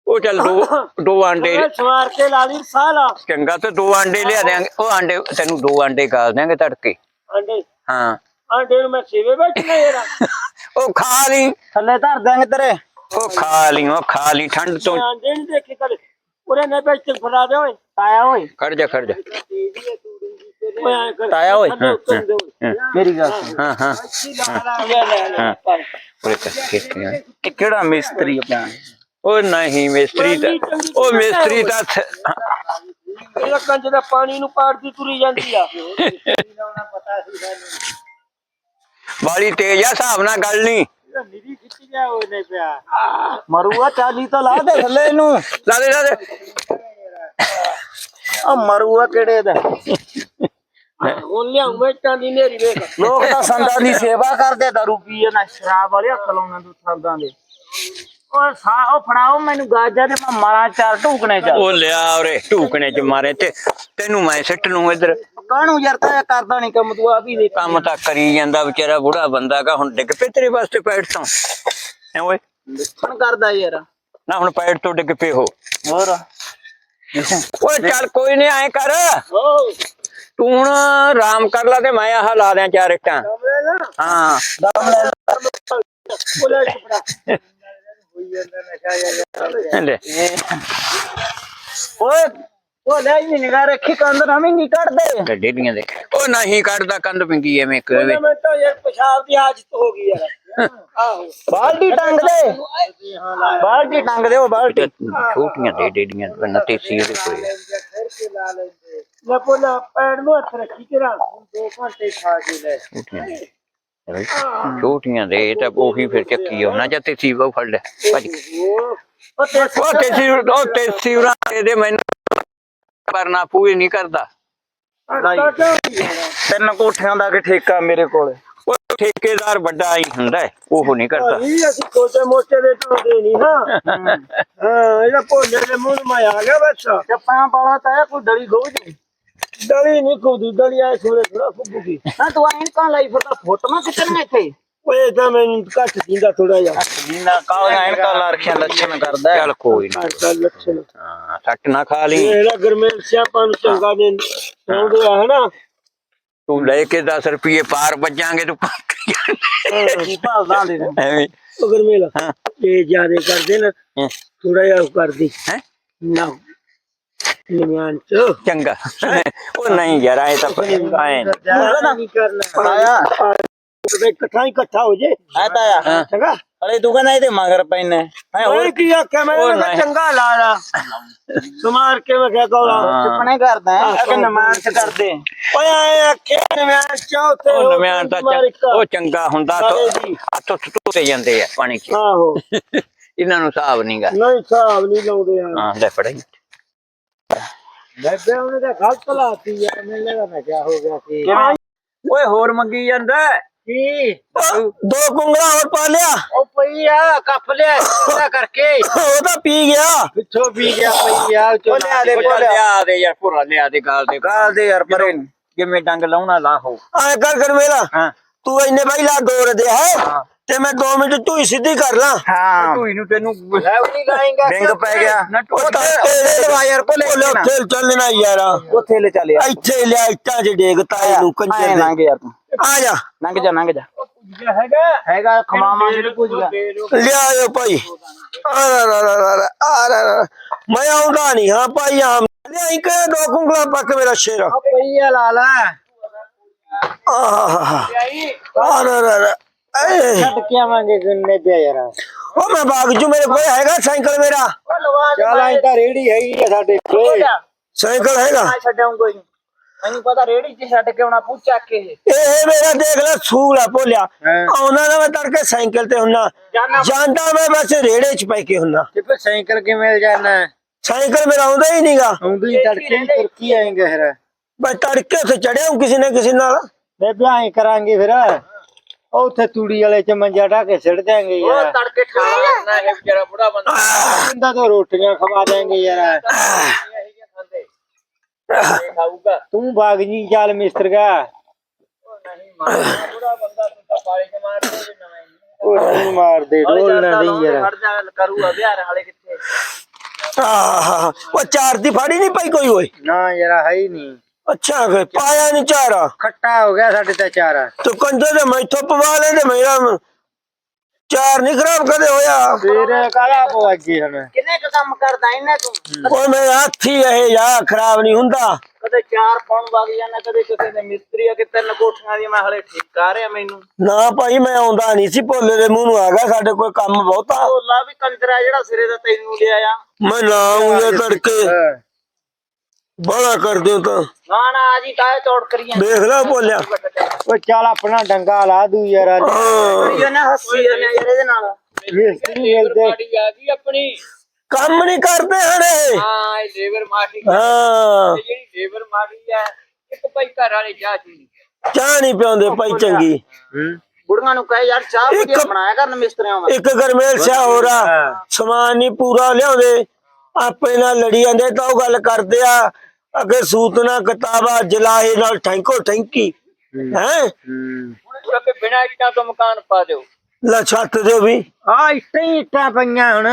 ਉਹ ਚੱਲ ਦੋ ਦੋ ਆਂਡੇ। ਸਵਾਰ ਕੇ ਲਾ ਲਈ ਸਾਲਾ। ਚੰਗਾ ਤੇ ਦੋ ਆਂਡੇ ਲਿਆ ਦਿਆਂਗੇ। ਉਹ ਆਂਡੇ ਤੈਨੂੰ ਦੋ ਆਂਡੇ ਗਾਲ ਦਿਆਂਗੇ ਤੜਕੇ। ਆਂਡੇ? ਹਾਂ। ਆਂਡੇ ਨੂੰ ਮੈਂ ਸੇਵੇ ਬੈਠਣਾ ਯਾਰਾ। ਉਹ ਖਾ ਲਈ। ਥੱਲੇ ਧਰ ਦਾਂਗੇ ਤੇਰੇ। ਉਹ ਖਾ ਲਈ ਉਹ ਖਾ ਲਈ ਠੰਡ ਤੋਂ। ਆਂਡੇ ਨਹੀਂ ਦੇਖੇ ਕਦੇ। ਉਹਨੇ ਨੇ ਬੈਠ ਕੇ ਫੜਾ ਦੇ ਓਏ। ਤਾਇਆ ਓਏ। ਖੜ ਜਾ ਖੜ ਜਾ। ਤਾਇਆ ਓਏ। ਮੇਰੀ ਗੱਲ ਹਾਂ ਹਾਂ। ਕਰਕੇ ਕਿ ਕਿਹੜਾ ਮਿਸਤਰੀ ਆਪਣਾ? ਉਹ ਨਹੀਂ ਮਿਸਤਰੀ ਤਾਂ ਉਹ ਮਿਸਤਰੀ ਤਾਂ ਇਹ ਕੰਜ ਦਾ ਪਾਣੀ ਨੂੰ ਪਾੜਦੀ ਤੁਰੀ ਜਾਂਦੀ ਆ। ਬਾਲੀ ਤੇਜ਼ ਆ ਹਿਸਾਬ ਨਾਲ ਗੱਲ ਨਹੀਂ। ਨਿਰੀ ਪਿਆ ਮਰੂਆ ਚਾਲੀ ਤਾਂ ਲਾ ਦੇ ਥੱਲੇ ਇਹਨੂੰ। ਲਾ ਦੇ ਲਾ ਦੇ। ਆ ਮਰੂਆ ਕਿਹੜੇ ਦਾ? ਹੁਣ ਲਿਆਉਂ ਮੈਂ ਚਾਂਦੀ ਨੇਰੀ ਵੇਖ। ਲੋਕ ਤਾਂ ਸੰਦਾਂ ਦੀ ਸੇਵਾ ਕਰਦੇ ਦਾਰੂ ਪੀਏ ਨਾ ਸ਼ਰਾਬ ਵਾਲੇ ਹੱਥ ਲਾਉਣਾ ਤੂੰ ਸੰਦਾਂ ਦੇ। ਸਾ ਉਹ ਫੜਾਓ ਮੈਨੂੰ ਗਾਜਾ ਤੇ ਮੈਂ ਮਾਰਾਂ ਚਾਰ ਢੂਕਣੇ ਚ। ਉਹ ਲਿਆ ਉਰੇ ਢੂਕਣੇ ਚ ਮਾਰੇ ਤੇ ਤੈਨੂੰ ਮੈਂ ਸਿੱਟ ਲੂੰ ਇੱਧਰ। ਕਾਹਨੂੰ ਯਾਰ ਤਾਂ ਇਹ ਕਰਦਾ ਨਹੀਂ ਕੰਮ ਤੂੰ ਆ ਵੀ ਦੇ ਕੰਮ ਤਾਂ ਕਰੀ ਜਾਂਦਾ ਵਿਚਾਰਾ ਬੁੜਾ ਬੰਦਾ ਕਾ ਹੁਣ ਡਿੱਗ ਪਏ ਤੇਰੇ ਵਾਸਤੇ ਪੈੜ ਤੋਂ। ਐ ਓਏ? ਕੌਣ ਕਰਦਾ ਯਾਰ। ਨਾ ਹੁਣ ਪੈੜ ਤੋਂ ਡਿੱਗ ਪਏ ਹੋ ਹੋਰ? ਓਏ ਚੱਲ ਕੋਈ ਨਹੀਂ ਐ ਕਰ। ਤੂੰ ਹੁਣ ਆਰਾਮ ਕਰ ਲਾ ਤੇ ਮੈਂ ਆਹ ਲਾ ਦਿਆਂ ਚਾਰ ਇੱਟਾਂ। ਹਾਂ। ਗੱਡੇ ਦੀਆਂ ਦੇ ਉਹ ਨਹੀਂ ਕੱਢਦਾ ਕੰਧ ਪਿੰਗੀ ਐਵੇਂ ਕਿਵੇਂ ਮੈਂ ਤਾਂ ਯਾਰ ਪਿਸ਼ਾਬ ਦੀ ਆਦਤ ਹੋ ਗਈ ਯਾਰ ਆਹੋ ਬਾਲਟੀ ਟੰਗ ਦੇ ਬਾਲਟੀ ਟੰਗ ਦੇ ਉਹ ਬਾਲਟੀ ਛੋਟੀਆਂ ਦੇ ਡੇਡੀਆਂ ਬੰਨਾ ਤੇ ਸੀ ਉਹਦੇ ਕੋਲ ਲੈ ਪੋਲਾ ਪੈਰ ਨੂੰ ਹੱਥ ਰੱਖੀ ਕੇ ਰੱਖ ਦੋ ਘੰਟੇ ਖਾ ਕੇ ਲੈ ਛੋਟੀਆਂ ਦੇ right? ਛੋਟੀਆਂ ਦੇ ਇਹ ਤਾਂ ਉਹੀ ਫਿਰ ਚੱਕੀ ਹੋਣਾ ਜਾਂ ਤੇ ਸੀ ਉਹ ਫੜ ਲੈ ਭੱਜ। ਉਹ ਉਹ ਤੇ ਸੀ ਉਹ ਤੇ ਸੀ ਉਹਨਾਂ ਦੇ ਮੈਨੂੰ ਕਰਨਾ ਪੂਰੀ ਨਹੀਂ ਕਰਦਾ? ਤਿੰਨ ਕੋਠਿਆਂ ਦਾ ਕਿ ਠੇਕਾ ਮੇਰੇ ਕੋਲ? ਉਹ ਠੇਕੇਦਾਰ ਵੱਡਾ ਹੀ ਹੁੰਦਾ ਹੈ, ਉਹ ਨਹੀਂ ਕਰਦਾ। ਭਾਈ ਅਸੀਂ ਛੋਟੇ ਮੋਟੇ ਦੇ ਢੋਂਦੇ ਨਹੀਂ ਹਾਂ। ਹਾਂ ਇਹਦਾ ਭੋਲੇ ਦੇ ਮੂੰਹ ਮੈਂ ਆ ਗਿਆ ਬਸ। ਚੱਪਾਂ ਪਾਲਾ ਤਾਂ ਕੋਈ ਡਲੀ ਖੋਜ ਡਲੀ ਨਹੀਂ ਖੁਦੀ ਡਲੀ ਆਏ ਸੋਲੇ ਥੋੜਾ ਖੁੱਬੂਗੀ ਨਾ ਤੂੰ ਐਂ ਕਾਂ ਲਈ ਫਿਰ ਤਾਂ ਫੋਟੋਆਂ ਖਿੱਚਣ ਇੱਥੇ। ਓਏ ਤਾਂ ਮੈਨੂੰ ਘੱਟ ਦਿੰਦਾ ਥੋੜਾ ਜਿਹਾ। ਜੀਨਾ ਕਾਲਾ ਐਨ ਕਾਲਾ ਰੱਖਿਆ ਲੱਛਣ ਕਰਦਾ। ਹੈ। ਚੱਲ ਕੋਈ ਨਹੀਂ ਅੱਜ ਕੱਲ ਲੱਛਣ। ਹਾਂ ਸੱਟ ਨਾ ਖਾ ਲਈ। ਇਹਦਾ ਗਰਮੇਲ ਸਿਆਪਾਂ ਨੂੰ ਚੰਗਾ ਨੇ ਆਉਂਦੇ ਆ ਹਨਾ? ਤੂੰ ਲੈ ਕੇ 10 ਰੁਪਏ ਪਾਰ ਵੱਜਾਂਗੇ ਤੂੰ ਕੀ ਭਾਲਦਾ ਦੇ ਦੇ। ਐਵੇਂ। ਉਹ ਗਰਮੇਲ ਹਾਂ। ਇਹ ਜਿਆਦੇ ਕਰਦੇ ਨਾ ਹੈਂ? ਥੋੜਾ ਜਿਹਾ ਕਰਦੀ। ਹੈਂ? ਨਾ। ਨਿਮਾਨ ਚ। ਚੰਗਾ। ਉਹ ਨਹੀਂ ਯਾਰ ਆਏ ਤਾਂ ਆਏ ਨੀ। ਜ਼ਿਆਦਾ ਨਹੀਂ ਕਰਨਾ। ਆਇਆ। ਤੇ ਇਕੱਠਾ ਹੀ ਇਕੱਠਾ ਹੋ ਜੇ। ਆ ਤਾਇਆ ਹਾਂ। ਚੰਗਾ। ਅਰੇ ਤੂੰ ਕਹਿੰਦਾ ਇਹਦੇ ਮਗਰ ਪੈਨੇ। ਹੈ ਹੋਰ ਕੀ ਆਖਿਆ? ਮੈਂ ਨਹੀਂ। ਚੰਗਾ ਲਾ ਲਾ। ਸੁਮਾਰ ਕੇ ਮੈਂ ਕਿਹਾ ਕੌਲਾ। ਚੁੱਪਣੇ ਕਰਦਾ ਹੈ। ਕਿ। ਨਮਾਜ਼ ਕਰਦੇ। ਓਏ ਆਏ ਆਖਿਆ ਨਿਮਾਨ ਚੌਥੇ ਉਹ ਨਵਿਆਂ ਤਾਂ ਚੰ- ਉਹ ਚੰਗਾ ਹੁੰਦਾ ਸਾਰੇ ਦੀ। ਹੱਥ ਧੋਤੇ ਜਾਂਦੇ ਆ ਪਾਣੀ 'ਚ। ਆਹੋ। ਇਹਨਾਂ ਨੂੰ ਹਿਸਾਬ ਨਹੀਂਗਾ ਨਹੀਂ ਹਿਸਾਬ ਨਹੀਂ ਲਾਉਂਦੇ ਯਾਰ ਹਾਂ ਲੈ ਫੜਾਈ। ਬੇਬੇ ਉਹਨੇ ਤਾਂ ਗਲਤ ਲਾਤੀ ਯਾਰ ਮੈਨੂੰ ਲੱਗਾ ਮੈਂ ਕਿਆ ਹੋ ਗਿਆ ਸੀ। ਓਏ ਹੋਰ ਮੰਗੀ ਜਾਂਦਾ ਕੀ? ਦੋ ਕੁੰਗਲਾ ਹੋਰ ਪਾ ਲਿਆ। ਉਹ ਪਈ ਆ ਕੱਪ ਲਿਆ ਇਹਦਾ ਕਰਕੇ। ਉਹ ਤਾਂ ਪੀ ਗਿਆ। ਪਿੱਛੋਂ ਪੀ ਗਿਆ ਪਈ ਆ ਉਹ ਲਿਆ ਦੇ ਲਿਆ ਦੇ। ਯਾਰ ਪੂਰਾ ਲਿਆ ਦੇ ਗਾਲ ਦੇ। ਗਾਲ ਦੇ ਯਾਰ ਪਰੇ ਨੂੰ। ਕਿਵੇਂ ਡੰਗ ਲਾਉਣਾ ਲਾਹੋ। ਆਏ ਕਰ ਕਰ ਮੇਰਾ ਹਾਂ। ਤੂੰ ਇੰਨੇ ਬਾਈ ਲਾ ਦੋ ਦੇ ਹੈ। ਤੇ ਮੈਂ 2 ਮਿੰਟ ਤੂੰ ਸਿੱਧੀ ਕਰ ਲਾਂ। ਹਾਂ। ਤੂੰ ਇਹਨੂੰ ਤੈਨੂੰ ਲੈਵਲੀ ਲਾਏਗਾ। ਬਿੰਗ ਪੈ ਗਿਆ। ਨਾ ਉਹ ਟੁੱਟ ਤਾਂ ਤੇਰੇ ਲਵਾ ਯਾਰ ਭੁੱਲੇ ਉਹ ਨਾ। ਖੇਲ ਚੱਲਣਾ ਯਾਰ। ਉੱਥੇ ਲੈ ਚੱਲ ਯਾਰ। ਇੱਥੇ ਲਿਆ ਇੱਟਾਂ 'ਚ ਡੇਗ ਤਾਏ ਨੂੰ ਆਏ ਕੰਜਰ ਦੇ। ਲੰਘ ਯਾਰ ਤੂੰ। ਆ ਜਾ। ਲੰਘ ਜਾ ਲੰਘ ਜਾ। ਹੈਗਾ। ਹੈਗਾ ਖਮਾਵਾਂ ਜਿਹੜੇ ਕੁਝ ਲਿਆਓ ਭਾਈ। ਆ ਰਾ ਰਾ ਰਾ ਰਾ ਰਾ, ਆ ਰਾ ਰਾ। ਮੈਂ ਆਉਂਦਾ ਨਹੀਂ ਹਾਂ ਭਾਈ ਆਮ। ਲਿਆਈ ਕਿ ਦੋ ਕੁੰਗਲਾ ਪੱਕ ਮੇਰਾ ਸ਼ੇਰ। ਪਈ ਆ ਲਾ ਲਾ ਆਹ ਆ ਰਾ ਰਾ ਰਾ। ਏ, ਛੱਡ ਕੇ ਆਵਾਂਗੇ ਕਿੰਨੇ ਪਿਆ ਯਾਰ। ਉਹ ਮੈਂ ਬਾਗ ਜੂ ਮੇਰੇ ਕੋਲ ਹੈਗਾ ਸਾਈਕਲ ਮੇਰਾ। ਚੱਲ ਐਂ ਤਾਂ ਰੇੜੀ ਹੈਗੀ ਆ ਸਾਡੇ ਕੋਲ। ਸਾਈਕਲ ਹੈਗਾ। ਛੱਡਾਂ ਕੋਈ ਨਹੀਂ ਮੈਨੂੰ ਪਤਾ ਰੇੜੀ 'ਚ ਛੱਡ ਕੇ ਆਉਣਾ ਪੂਛ ਚੱਕ ਕੇ ਇਹ। ਇਹ ਮੇਰਾ ਦੇਖ ਲੈ ਸੂਲ ਆ ਭੋਲਿਆ। ਆਉਣਾ ਨਾ ਮੈਂ ਤੜਕੇ ਸਾਈਕਲ ਤੇ ਹੁੰਨਾ। ਜਾਂਦਾ ਮੈਂ ਬਸ ਰੇੜੇ 'ਚ ਪੈ ਕੇ ਹੁੰਨਾ। ਤੇ ਫਿਰ ਸਾਈਕਲ ਕਿਵੇਂ ਮਿਲ ਜਾਣਾ ਸਾਈਕਲ ਮੇਰਾ ਆਉਂਦਾ ਹੀ ਨਹੀਂਗਾ ਆਉਂਦੀ ਤੜਕੇ ਤੁਰਕੀ ਆਏਗਾ ਫਿਰ? ਤੜਕੇ ਉੱਥੇ ਚੜਿਆ ਕਿਸੇ ਨਾ ਕਿਸੇ ਨਾਲ। ਬੇਬੇ ਐਂ ਕਰਾਂਗੇ ਫਿਰ। ਉਹ ਉੱਥੇ ਤੂੜੀ ਵਾਲੇ ਚ ਮੰਜਾ ਢਾ ਕੇ ਸਿੱਟ ਦਿਆਂਗੇ ਯਾਰ। ਤੜਕੇ ਠਾਣਾ ਇਹ ਵਿਚਾਰਾ ਬੁੜਾ ਬੰਦਾ। ਬੰਦਾ ਤੋਂ ਰੋਟੀਆਂ ਖਵਾ ਦਿਆਂਗੇ ਯਾਰ। ਖਾਊਗਾ। ਤੂੰ ਬਾਗ ਜੀ ਚੱਲ ਮਿਸਤਰਗਾ ਬੁੜਾ ਬੰਦਾ ਤੂੰ ਤਾਂ ਪਾਲੇ ਚ ਮਾਰ ਦੇ ਨਵੇਂ ਉਹ ਨਹੀਂ ਮਾਰਦੇ ਢੋਲ ਨਾ ਨਹੀਂ ਯਾਰ। ਕਰੂਗਾ ਵਿਹਾਰ ਵਾਲੇ ਕਿੱਥੇ। ਆਹ। ਉਹ ਚਾਰ ਦੀ ਫਾੜੀ ਨਹੀਂ ਪਈ ਕੋਈ ਓਏ। ਨਾ ਯਾਰ ਹੈ ਹੀ ਨਹੀਂ। ਅੱਛਾ ਫੇ ਪਾਇਆ ਨਹੀਂ ਚਾਰਾ। ਖੱਟਾ ਹੋ ਗਿਆ ਸਾਡੇ ਤਾਂ ਚਾਰਾ। ਤੂੰ ਕੰਜੇ ਦੇ ਮੈਥੋਂ ਪਵਾ ਲੈ ਤੇ ਮੇਰਾ ਚਾਰ ਨਹੀਂ ਖਰਾਬ ਕਦੇ ਹੋਇਆ। ਫੇਰ ਕਾਲਾ ਪਵਾਜੀ ਹੁਣ? ਕਿੰਨੇ ਕੁ ਕੰਮ ਕਰਦਾ ਇਹਨੇ ਤੂੰ? ਉਹ ਮੇਰੇ ਹੱਥੀ ਇਹ ਯਾ ਖਰਾਬ ਨਹੀਂ ਹੁੰਦਾ। ਕਦੇ ਚਾਰ ਪਾਉਣ ਵਗ ਜਾਂਦਾ ਕਦੇ ਕਿਸੇ ਦੇ ਮਿਸਤਰੀ ਆ ਕਿ ਤਿੰਨ ਕੋਠੀਆਂ ਦੀ ਮੈਂ ਹਲੇ ਠੇਕਾ ਰਿਹਾ ਮੈਨੂੰ। ਨਾ ਭਾਈ ਮੈਂ ਆਉਂਦਾ ਨਹੀਂ ਸੀ ਭੋਲੇ ਦੇ ਮੂੰਹ ਨੂੰ ਆ ਗਿਆ ਸਾਡੇ ਕੋਲ ਕੰਮ ਬਹੁਤਾ। ਭੋਲਾ ਵੀ ਕੰਜਰਾ ਜਿਹੜਾ ਸਿਰੇ ਦਾ ਤੈਨੂੰ ਲਿਆ ਆ ਮੈਂ ਨਾ ਆਉਂਦਾ ਤੜਕੇ। ਬੜਾ ਕਰਦੇ ਹੋ ਤਾਂ। ਨਾ ਨਾ ਆ ਜੀ ਕਾਹ ਚੌੜ ਕਰੀਆਂ? ਦੇਖ ਲੈ ਭੋਲਿਆ। ਉਹ ਚੱਲ ਆਪਣਾ ਡੰਗਾ ਲਾ ਦੂ ਯਾਰ ਅੱਜ। ਹਾਂ। ਇਹਨੇ ਹੱਸੀ ਜਾਂਦੇ ਯਾਰ ਇਹਦੇ ਨਾਲ। ਮਿਸਤਰੀ ਮਿਲਦੇ। ਮਾੜੀ ਆ ਗਈ ਆਪਣੀ। ਕੰਮ ਨਹੀਂ ਕਰਦੇ ਹਣੇ ਹਾਂ ਇਹ ਲੇਬਰ ਮਾੜੀ ਹਾਂ। ਇਹ ਜਿਹੜੀ ਲੇਬਰ ਮਾੜੀ ਆ ਇੱਕ ਭਾਈ ਘਰ ਵਾਲੇ ਚਾਹ ਚੀ ਚਾਹ ਨਹੀਂ ਪਿਆਉਂਦੇ ਭਾਈ ਚੰਗੀ। ਬੁੜੀਆਂ ਨੂੰ ਕਹੇ ਯਾਰ ਚਾਹ ਇੱਕ- ਵਧੀਆ ਬਣਾਇਆ ਕਰਨ ਮਿਸਤਰੀਆਂ ਵਾਂ ਇੱਕ ਗਰਮੇਲ ਸਿਆ ਹੋ। ਰਾ ਸਮਾਨ ਨਹੀਂ ਪੂਰਾ ਲਿਆਉਂਦੇ। ਆਪੇ ਨਾਲ ਲੜੀ ਜਾਂਦੇ ਤਾਂ ਉਹ ਗੱਲ ਕਰਦੇ ਆ। ਅੱਗੇ ਸੂਤਨਾ ਕਿਤਾਬਾ ਜਲਾਏ ਨਾਲ ਠੈਂਕੋ ਠੈਂਕੀ ਹੈ। ਹੁਣ ਕਿ ਬਿਨਾਂ ਇੱਟਾਂ ਤੋਂ ਮਕਾਨ ਪਾ ਦਿਓ। ਲੈ ਛੱਤ ਦਿਓ ਵੀ। ਆ ਇੱਟਾਂ ਹੀ ਇੱਟਾਂ ਪਈਆਂ ਹੁਣ।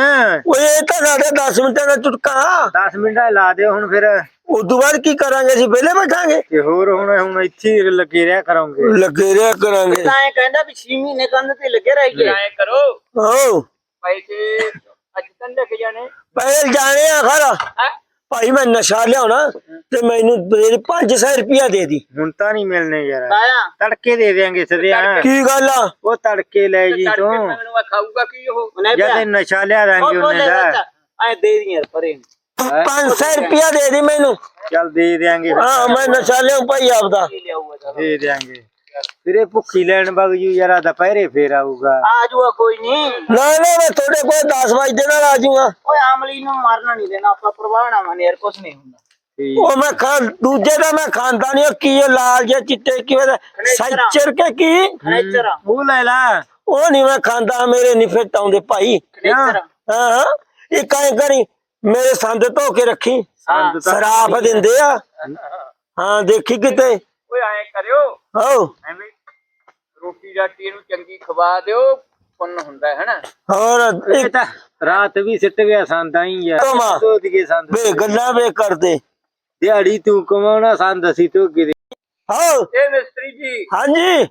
ਓਏ ਇਹ ਤਾਂ ਸਾਡੇ 10 ਮਿੰਟਾਂ ਦਾ ਚੁਟਕਾ 10 ਮਿੰਟਾਂ ਲਾ ਦਿਓ ਹੁਣ ਫਿਰ। ਉਦੋਂ ਬਾਅਦ ਕੀ ਕਰਾਂਗੇ ਅਸੀਂ ਵਿਹਲੇ ਬੈਠਾਂਗੇ? ਤੇ ਹੋਰ ਹੁਣ ਹੁਣ ਇੱਥੇ ਹੀ ਲੱਗੇ ਰਿਹਾ ਕਰਾਂਗੇ। ਲੱਗੇ ਰਿਹਾ ਕਰਾਂਗੇ। ਤਾਂ ਇਹ ਕਹਿੰਦਾ ਵੀ 6 ਮਹੀਨੇ ਕੰਧ ਤੇ ਲੱਗੇ ਰਹੀਏ ਐ ਕਰੋ। ਹੋ ਪੈਸੇ ਅੱਜ ਤੱਕ ਕੇ ਜਾਣੇ। ਪਹਿਲੇ ਜਾਣੇ ਆ ਖਰਾ। ਹੈ? ਭਾਈ ਮੈਂ ਨਸ਼ਾ ਲਿਆਉਣਾ ਤੇ ਮੈਨੂੰ ਦੇ 500 ਰੁਪਿਆ ਦੇ ਦੀ। ਹੁਣ ਤਾਂ ਨਹੀਂ ਮਿਲਨੇ ਯਾਰ। ਤੜਕੇ ਦੇ ਦੇਾਂਗੇ ਸਦਿਆ ਕੀ ਗੱਲ ਆ? ਉਹ ਤੜਕੇ ਲੈ ਜੀ ਤੂੰ। ਮੈਨੂੰ ਖਾਊਗਾ ਕੀ ਉਹ? ਉਹਨੇ ਜਦ ਇਹ ਨਸ਼ਾ ਲਿਆ ਦਾਂਗੇ ਉਹਨੇ ਦਾ। ਐ ਦੇ ਦੀ ਯਾਰ ਪਰੇ 500 ਰੁਪਿਆ ਦੇ ਦੀ ਮੈਨੂੰ। ਚੱਲ ਦੇ ਦੇਾਂਗੇ ਹਾਂ ਮੈਂ ਨਸ਼ਾ ਲਿਆਉਂ ਭਾਈ ਆਪਦਾ। ਦੇ ਦੇਾਂਗੇ ਫਿਰ ਇਹ ਭੁੱਖੀ ਲੈਣ ਵਗ ਜੂ ਯਾਰ ਦੁਪਹਿਰੇ ਫੇਰ ਆਊਗਾ। ਆ ਜੂਆ ਕੋਈ ਨਹੀਂ ਨਾ ਨਾ ਮੈਂ ਤੁਹਾਡੇ ਕੋਲ 10 ਵਜੇ ਨਾਲ ਆ ਜਾਊਂਗਾ ਓਏ ਆਮਲੀ ਨੂੰ ਮਾਰਨਾ ਨਹੀਂ ਦੇਣਾ ਆਪਾਂ ਪ੍ਰਵਾਹ ਨਾ ਮੰਨ ਯਾਰ ਕੁਛ ਨਹੀਂ ਹੁੰਦਾ। ਉਹ ਮੈਂ ਖਾ ਦੂਜੇ ਦਾ ਮੈਂ ਖਾਂਦਾ ਨਹੀਂ ਉਹ ਕੀ ਉਹ ਲਾਲ ਜੇ ਚਿੱਟੇ ਕਿਵੇਂ ਦਾ ਸੱਚਰ ਕੇ ਕੀ? ਨੇਚਰ ਉਹ ਲੈ ਲਾ। ਉਹ ਨਹੀਂ ਮੈਂ ਖਾਂਦਾ ਮੇਰੇ ਨਹੀਂ ਫਿੱਟ ਆਉਂਦੇ ਭਾਈ। ਨੇਚਰ ਹਾਂ ਹਾਂ। ਇਹ ਕਾਇ ਕਰੀ ਮੇਰੇ ਸੰਦ ਧੋ ਕੇ ਰੱਖੀ। ਸਰਾਫ ਦਿੰਦੇ ਆ। ਹਾਂ ਦੇਖੀ ਕਿਤੇ। ਓਏ ਐ ਕਰਿਓ। ਹੋ ਐਵੇਂ ਰੋਟੀ ਰਾਟੀ ਨੂੰ ਚੰਗੀ ਖਵਾ ਦਿਓ ਪੁੰਨ ਹੁੰਦਾ ਹੈ ਹਨਾ ਹੋਰ ਇਹ ਤਾਂ ਰਾਤ ਵੀ ਸਿੱਟ ਗਿਆ ਸੰਦਾਂ ਹੀ ਯਾਰ। ਤੋਦ ਕੇ ਸੰਦ। ਵੇ ਗੱਲਾਂ ਵੇ ਕਰਦੇ। ਦਿਹਾੜੀ ਤੂੰ ਕਮਾਉਣਾ ਸੰਦ ਅਸੀਂ ਧੋਗੇ ਦੇ ਹੋ ਇਹ ਮਿਸਤਰੀ ਜੀ। ਹਾਂਜੀ।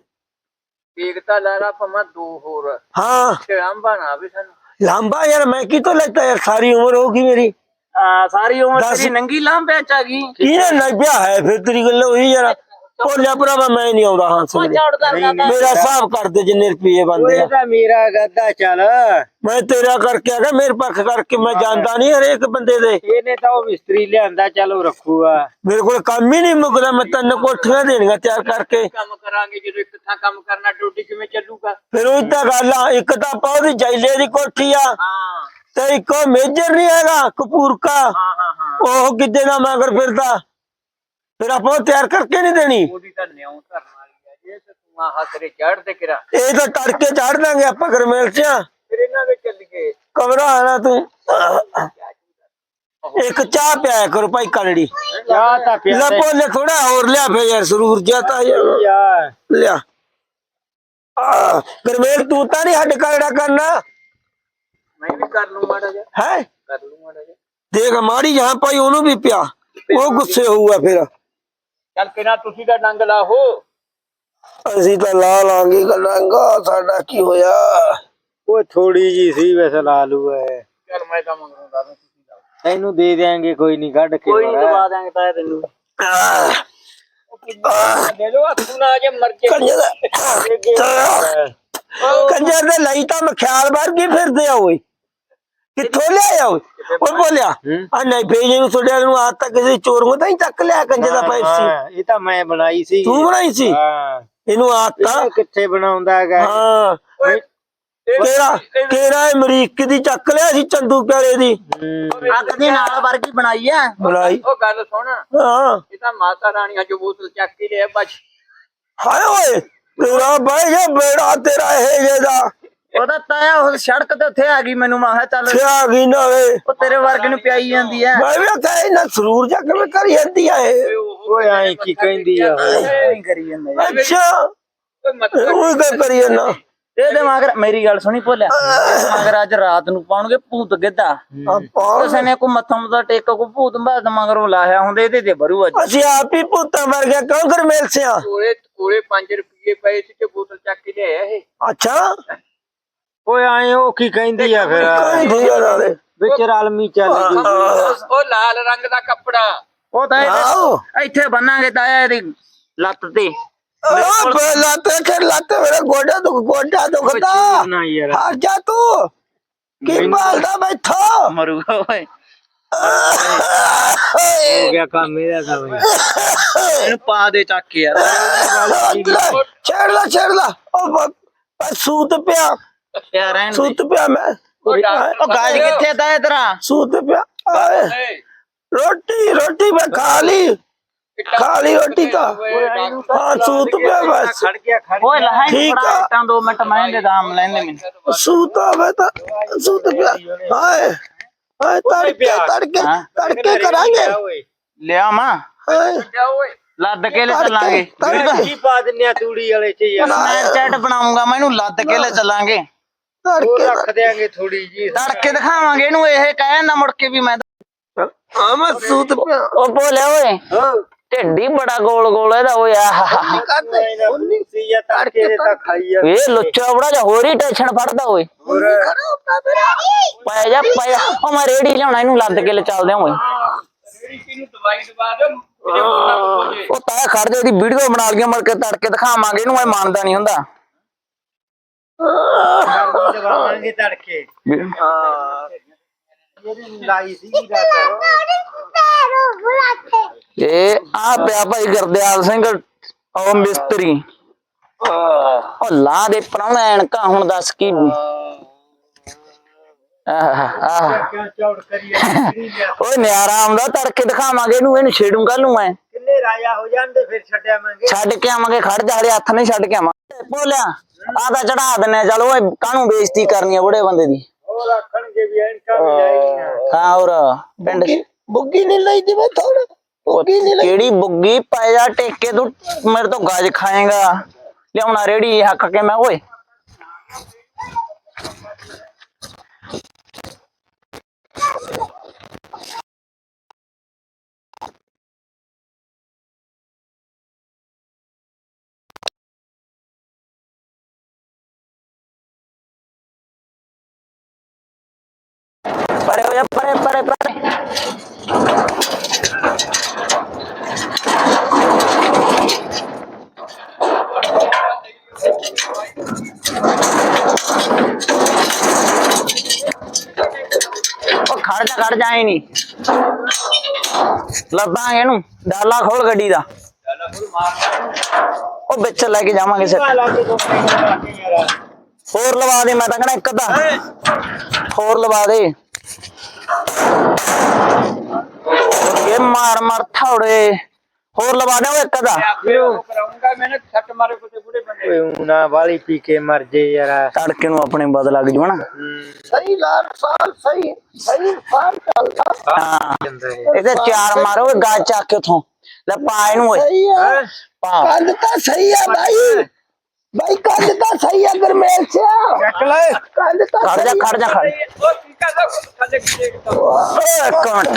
ਇੱਕ ਤਾਂ ਲਾਰਾ ਪਮਾ ਦੋ ਹੋਰ। ਹਾਂ। ਤੇ ਆਂਬਾ ਨਾ ਵੀ ਸਾਨੂੰ। ਲੰਬਾ ਯਾਰ ਮੈਂ ਕੀ ਤੋਂ ਲੈਤਾ ਯਾਰ? ਸਾਰੀ ਉਮਰ ਹੋ ਗਈ ਮੇਰੀ। ਆ ਸਾਰੀ ਉਮਰ। ਤੇਰੀ ਨੰਗੀ ਲਾਂਬਿਆਂ ਚ ਆ ਗਈ। ਨੱਬਿਆ ਹੈ ਫਿਰ ਤੇਰੀ ਗੱਲ ਉਹੀ ਯਾਰ। ਭੋਲਿਆ ਭਰਾਵਾ ਮੈਂ ਨਹੀਂ ਆਉਂਦਾ ਹਾਂ ਮੇਰਾ ਹਿਸਾਬ ਕਰ ਦੇ ਜਿੰਨੇ ਰੁਪਏ ਬੰਦੇ ਆ। ਤਾਂ ਮੇਰਾ ਗੱਦਾ ਚੱਲ। ਮੈਂ ਤੇਰਾ ਕਰਕੇ ਆ ਗਿਆ ਮੇਰੇ ਪੱਖ ਕਰਕੇ ਮੈਂ ਜਾਣਦਾ ਨਹੀਂ ਹਰੇਕ ਬੰਦੇ ਦੇ। ਇਹਨੇ ਤਾਂ ਉਹ ਮਿਸਤਰੀ ਲਿਆਂਦਾ ਚੱਲ ਉਹ ਰੱਖੂਗਾ। ਮੇਰੇ ਕੋਲ ਕੰਮ ਹੀ ਨਹੀਂ ਮੁੱਕਦਾ ਮੈਂ ਤਿੰਨ ਕੋਠੀਆਂ ਦੇਣੀਆਂ ਤਿਆਰ ਕਰਕੇ। ਕੰਮ ਕਰਾਂਗੇ ਜਦੋਂ ਇੱਕ ਥਾਂ ਕੰਮ ਕਰਨਾ ਡਿਊਟੀ ਕਿਵੇਂ ਚੱਲੂਗਾ? ਫਿਰ ਉਹ ਤਾਂ ਗੱਲ ਆ ਇੱਕ ਤਾਂ ਆਪਾਂ ਉਹਦੀ ਜੈਲੇ ਦੀ ਕੋਠੀ ਆ ਹਾਂ। ਤੇ ਇੱਕ ਉਹ ਮੇਜਰ ਨਹੀਂ ਹੈਗਾ ਕਪੂਰਕਾ। ਹਾਂ ਹਾਂ ਹਾਂ। ਉਹ ਕਿੱਦੇ ਨਾ ਮਗਰ ਫਿਰਦਾ। ਫਿਰ ਆਪਾਂ ਉਹ ਤਿਆਰ ਕਰਕੇ ਨਹੀਂ ਦੇਣੀ ਉਹਦੀ ਤਾਂ ਨਿਉ ਧਰਨ ਵਾਲੀ ਹੈ ਜੇ ਤੇ ਤੂੰ ਆਹ ਤੇਰੇ ਚੜ ਤੇ ਕਿਰਾ ਇਹ ਤਾਂ ਤੜਕੇ ਚੜ ਦਾਂਗੇ ਆਪਾਂ ਗਰਮੇਲ ਚ ਫਿਰ ਇਹਨਾਂ ਦੇ ਚੱਲ ਗਏ ਕਮਰਾ ਹੈ ਨਾ ਤੂੰ ਇੱਕ ਚਾਹ ਪਿਆ ਕਰੋ ਭਾਈ ਕਲੜੀ ਚਾਹ ਤਾਂ ਪਿਆ ਲੈ ਬੋਲੇ ਥੋੜਾ ਹੋਰ ਲਿਆ ਫੇ ਯਾਰ ਸਰੂਰ ਜਾਤਾ ਯਾਰ ਯਾਰ ਲਿਆ ਆ ਗਰਮੇਲ ਤੂੰ ਤਾਂ ਨਹੀਂ ਹੱਡ ਕਲੜਾ ਕਰਨਾ ਮੈਂ ਵੀ ਕਰ ਲੂੰ ਮਾੜਾ ਜਿਹਾ ਹੈ ਕਰ ਲੂੰ ਮਾੜਾ ਜਿਹਾ ਦੇਖ ਮਾੜੀ ਜਹਾਂ ਭਾਈ ਉਹਨੂੰ ਵੀ ਪਿਆ ਉਹ ਗੁੱਸੇ ਹੋਊਗਾ ਫਿਰ ਚੱਲ ਕਿਨਾ ਤੁਸੀਂ ਤਾਂ ਡੰਗ ਲਾਹੋ। ਅਸੀਂ ਤਾਂ ਲਾ ਲਾਂਗੇ ਗੱਲਾਂਗਾ ਸਾਡਾ ਕੀ ਹੋਇਆ? ਉਹ ਥੋੜੀ ਜੀ ਸੀ ਵੈਸੇ ਲਾ ਲੂ ਐ। ਚੱਲ ਮੈਂ ਤਾਂ ਮੰਗਦਾ ਨਹੀਂ ਤੁਸੀਂ ਲਾਓ। ਤੈਨੂੰ ਦੇ ਦਿਆਂਗੇ ਕੋਈ ਨਹੀਂ ਕੱਢ ਕੇ ਕੋਈ ਨਹੀਂ। ਦਵਾ ਦਾਂਗੇ ਤਾਂ ਤੈਨੂੰ। ਆਹ, ਲੈ ਲੋ ਹੱਥੋਂ ਨਾ ਜੇ ਮਰ ਜੇ। ਕੰਜਰ ਦਾ- ਕੰਜਰ ਦੇ ਲਈ ਤਾਂ ਖਿਆਲ ਵਰਗੀ ਫਿਰਦੇ ਆ ਓਏ। ਕਿੱਥੋਂ ਲਿਆਇਆ ਓਏ ਓਏ ਬੋਲਿਆ ਆ ਨਹੀਂ ਭੇਜੇ ਨੂੰ ਛੋੜਿਆ ਨੂੰ ਆ ਤੱਕ ਕਿਸੇ ਚੋਰ ਨੂੰ ਤਾਂ ਹੀ ਚੱਕ ਲਿਆ ਕੰਜਰ ਦਾ ਪੈਸੀ ਹਾਂ, ਇਹ ਤਾਂ ਮੈਂ ਬਣਾਈ ਸੀ। ਤੂੰ ਬਣਾਈ ਸੀ? ਹਾਂ। ਇਹਨੂੰ ਆਤਾ ਇਹ ਕਿੱਥੇ ਬਣਾਉਂਦਾ ਹੈਗਾ? ਹਾਂ। ਕਿਹੜਾ ਕਿਹੜਾ ਅਮਰੀਕ ਦੀ ਚੱਕ ਲਿਆ ਸੀ ਚੰਦੂ ਪਿਆਲੇ ਦੀ। ਅੱਗ ਦੀ ਨਾਲ ਵਰਗੀ ਬਣਾਈ ਆ। ਬੁਲਾਈ ਉਹ ਗੱਲ ਸੁਣ। ਹਾਂ। ਇਹ ਤਾਂ ਮਾਤਾ ਰਾਣੀ ਜੋ ਬੋਤਲ ਚੱਕ ਕੇ ਲਿਆ ਬਚ ਹਾਏ ਓਏ ਤੇਰਾ ਬਾਈ ਜੇ ਬੇੜਾ ਤੇਰਾ ਇਹ ਜਿਹਦਾ ਉਹਦਾ ਤਾਇਆ ਉਹ ਸੜਕ ਤੇ ਉੱਥੇ ਆ ਗਈ ਮੈਨੂੰ ਮੈਂ ਕਿਹਾ ਚੱਲ ਸਿਆ ਗਈ ਨਾ ਵੇ। ਉਹ ਤੇਰੇ ਵਰਗੇ ਨੂੰ ਪਿਆਈ ਜਾਂਦੀ ਆ ਮੈਂ ਵੀ ਆਖਿਆ ਇਹਨਾਂ ਸਰੂਰ ਜਾ ਕੇ ਕਰੀ ਜਾਂਦੀ ਆ ਇਹ। ਓਏ ਐਂ ਕੀ ਕਹਿੰਦੀ ਆ? ਐਂ ਕਰੀ ਜਾਂਦਾ ਯਾਰ। ਅੱਛਾ। ਕੋਈ ਮਤਲਬ ਉਹ ਕੀ ਕਰੀ ਜਾਂਦਾ। ਇਹਦੇ ਮਗਰ ਮੇਰੀ ਗੱਲ ਸੁਣੀ ਭੋਲਿਆ। ਇਹਦੇ ਮਗਰ ਅੱਜ ਰਾਤ ਨੂੰ ਪਾਉਣਗੇ ਭੂਤ ਗਿੱਧਾ। ਆਪਾਂ ਕਿਸੇ ਨੇ ਕੋ ਮੱਥਾ ਮੁੱਦਾ ਟੇਕ ਕੋ ਭੂਤ ਬਾਦ ਮਗਰੋਂ ਲਾਇਆ ਹੁੰਦੇ ਇਹਦੇ ਤੇ ਬਰੂ ਅੱਜ। ਅਸੀਂ ਆਪ ਹੀ ਪੁੱਤਾਂ ਗਿਆ ਕਿਉਂ ਕਰ ਮੇਲ ਸਿਆ? ਕੋਲੇ ਕੋਲੇ 5 ਰੁਪਏ ਪਏ ਸੀ ਤੇ ਬੋਤਲ ਚੱਕ ਕੇ ਲਿਆਇਆ ਇਹ। ਅੱਛਾ। ਓਏ ਐਂ ਉਹ ਕੀ ਕਹਿੰਦੀ ਆ ਫਿਰ? ਨਾਲੇ। ਵਿੱਚ ਰਲਮੀ ਚੱਲ ਗਈ ਉਹ ਲਾਲ ਰੰਗ ਦਾ ਕੱਪੜਾ। ਉਹ ਤਾਂ ਇੱਥੇ ਬੰਨਾਂਗੇ ਤਾਇਆ ਇਹਦੀ ਲੱਤ ਤੇ। ਪਹਿਲਾਂ ਤੇ ਕਿ ਲੱਤ ਮੇਰੇ ਗੋਡਾ ਦੁਖ ਗੋਡਾ ਦੁਖਦਾ। ਨਾ ਯਾਰ। ਹਾਰ ਜਾ ਤੂੰ। ਕੀ ਮਾਲਦਾ ਬੈਠਾ ਮਰੂਗਾ ਓਏ। ਹੋ ਗਿਆ ਕੰਮ ਇਹਦਾ ਤਾਂ ਬਈ। ਇਹਨੂੰ ਪਾ ਦੇ ਚੱਕ ਯਾਰ। ਛੇੜ ਲਾ ਛੇੜ ਲਾ। ਉਹ ਸੂਤ ਪਿਆ। ਰਹਿਣ ਦੇ। ਸੂਤ ਪਿਆ ਮੈਂ। ਉਹ ਗਾਜ ਕਿੱਥੇ ਤਾਇਆ ਤੇਰਾ ਸੂਤ ਪਿਆ। ਆਏ। ਰੋਟੀ ਰੋਟੀ ਮੈਂ ਖਾ ਲਈ। ਖਾ ਲਈ ਰੋਟੀ ਤਾਂ। ਹਾਂ ਸੂਤ ਪਿਆ ਬਸ। ਖੜ ਗਿਆ ਖੜ ਓਏ ਲਹਾਈ ਠੀਕ ਫੜਾ ਆ। ਇੱਟਾਂ ਦੋ ਮਿੰਟ ਮੈਂ ਦੇ ਦਾਮ ਲੈਂਦੇ ਮੈਨੂੰ। ਸੂਤ ਆਵੇ ਤਾਂ। ਸੂਤ ਪਿਆ। ਹਾਏ ਹਾਏ ਤੜਕੇ ਤੜਕੇ ਹਾਂ। ਤੜਕੇ ਕਰਾਂਗੇ। ਲਿਆ ਮਾਂ। ਹਾਏ ਲੱਦ ਕੇ ਲੈ ਚੱਲਾਂਗੇ। ਤੜਕੇ। ਕੀ ਪਾ ਦਿੰਨੇ ਆ ਤੂੜੀ ਵਾਲੇ ਚ ਯਾਰ? ਸਨੈਪਚੈਟ ਬਣਾਉਂਗਾ ਮੈਨੂੰ ਲੱਦ ਕੇ ਲੈ ਚੱਲਾਂਗੇ। ਉਹ ਤੜਕੇ ਰੱਖ ਦਿਆਂਗੇ ਥੋੜੀ ਜੀ ਤੜਕੇ ਦਿਖਾਵਾਂਗੇ ਇਹਨੂੰ ਇਹ ਕਹਿੰਦਾ ਮੁੜ ਕੇ ਵੀ ਮੈਂ ਹਾਂ ਮੈਂ ਸੂਤ ਪਿਆ। ਉਹ ਬੋਲਿਆ ਓਏ ਢਿੱਡੀ ਬੜਾ ਗੋਲ ਗੋਲ ਇਹਦਾ ਓਏ ਆਹ ਕਰਦੇ ਉਨੀ ਸੀ ਜਾਂ ਤੜਕੇ ਦੇ ਤਾਂ ਖਾਈ ਆ ਇਹ ਲੁੱਚਾ ਬੜਾ ਜਿਹਾ ਹੋਰ ਹੀ ਟੈਨਸ਼ਨ ਫੜਦਾ ਓਏ। ਖੜਾ ਮੇਰਾ ਪੈ ਜਾ ਪੈ ਜਾ। ਉਹ ਮੈਂ ਰੇੜੀ ਲਿਆਉਣਾ ਇਹਨੂੰ ਲੱਦ ਕੇ ਲੈ ਚੱਲਦੇ ਹਾਂ। ਓਏ ਉਹ ਤਾਂ ਖੜ ਜਾ ਇਹਦੀ ਵੀਡੀਓ ਬਣਾ ਲਈਏ ਮੁੜ ਕੇ ਤੜਕੇ ਦਿਖਾਵਾਂਗੇ ਇਹਨੂੰ ਇਹ ਮੰਨਦਾ ਨਹੀਂ ਹੁੰਦਾ। ਦਵਾਵਾਂਗੇ ਤੜਕੇ। ਹਾਂ। ਇਹਦੀ ਲਾਈ ਸੀ ਰਾਤ ਇਹ ਆ ਪਿਆ ਭਾਈ ਗੁਰਦਿਆਲ ਸਿੰਘ ਉਹ ਮਿਸਤਰੀ। ਉਹ ਲਾ ਦੇ ਪ੍ਰਾਹੁਣਾ ਐਨਕਾਂ ਹੁਣ ਦੱਸ ਕੀ ਆਹ ਆਹ ਕਿਉਂ ਚੌੜ ਕਰੀ ਓਏ ਨਿਆਰਾ ਆਉਂਦਾ ਤੜਕੇ ਦਿਖਾਵਾਂਗੇ ਇਹਨੂੰ ਇਹਨੂੰ ਛੇੜੂ ਕੱਲ ਨੂੰ ਮੈਂ। ਕਿੰਨੇ ਰਾਜਾ ਹੋ ਜਾਂਦੇ ਫਿਰ ਛੱਡਿਆਵਾਂਗੇ ਛੱਡ ਕੇ ਆਵਾਂਗੇ ਖੜ ਜਾ ਹਲੇ ਹੱਥ ਨਹੀਂ ਛੱਡ ਕੇ ਆਵਾਂ ਬੋਲਿਆ ਆ ਤਾਂ ਚੜਾ ਦਿੰਨੇ ਚਲ ਓਏ ਕਾਹਨੂੰ ਬੇਇੱਜ਼ਤੀ ਕਰਨੀ ਆ ਬੁੜੇ ਬੰਦੇ ਦੀ? ਉਹ ਰੱਖਣਗੇ ਵੀ ਐਨਕਾਂ ਵੀ ਜਾਏਗੀਆਂ ਹਾਂ। ਹੋਰ ਪਿੰਡ ਬੁੱਗੀ ਨਹੀਂ ਲਈਦੀ ਮੈਂ ਥੋੜਾ ਬੁੱਗੀ ਨਹੀਂ ਲਈ ਕਿਹੜੀ ਬੁੱਗੀ? ਪੈ ਜਾ ਟੇਕੇ ਤੂੰ ਮੇਰੇ ਤੋਂ ਗਾਜ ਖਾਏਗਾ। ਲਿਆਉਣਾ ਰੇੜੀ ਹੱਕ ਕੇ ਮੈਂ ਓਏ। ਜਾ ਪਰੇ ਪਰੇ ਪਰੇ ਉਹ ਖੜ ਜਾ, ਖੜ ਜਾਏ ਨਹੀਂ ਲੱਭਾਂਗੇ ਇਹਨੂੰ, ਡਾਲਾ ਖੋਲ ਗੱਡੀ ਦਾ। ਉਹ ਵਿੱਚ ਲੈ ਕੇ ਜਾਵਾਂਗੇ ਸਿਰ। ਹੋਰ ਲਵਾ ਦੇ, ਮੈਂ ਤਾਂ ਕਹਣਾ ਇੱਕ ਅੱਧਾ। ਹੋਰ ਲਵਾ ਦੇ। ਇਹ ਮਾਰ ਮਾਰ ਥੋੜੇ। ਹੋਰ ਲਵਾ ਦੇ ਉਹ ਇੱਕ ਓਏ ਉਹਨਾਂ ਵਾਲੀ ਪੀ ਕੇ ਮਰ ਜੇ ਯਾਰ। ਤੜਕੇ ਨੂੰ ਆਪਣੇ ਬਦ ਲੱਗ ਜੂ ਨਾ ਸਹੀ ਲਾਲ ਸਾਲ ਸਹੀ ਸਹੀ ਸਾਲ ਚੱਲਦਾ ਹਾਂ। ਇਹਦੇ ਚਾਰ ਮਾਰੋ ਗਾਜ ਚੱਕ ਕੇ ਉਥੋਂ। ਲੈ ਪਾ ਇਹਨੂੰ ਓਏ। ਸਹੀ ਆ। ਕੰਦ ਤਾਂ ਸਹੀ ਆ ਭਾਈ ਭਾਈ ਕੰਦ ਤਾਂ ਸਹੀ ਆ ਗਰਮੇਲ ਸਿਆ। ਚੱਕ ਲੈ। ਕੰਦ ਤਾਂ ਖੜ ਜਾ ਸਹੀ ਖੜ ਜਾ ਖੜ ਓਏ ਇੱਕ ਮਿੰਟ ਕੰਦ?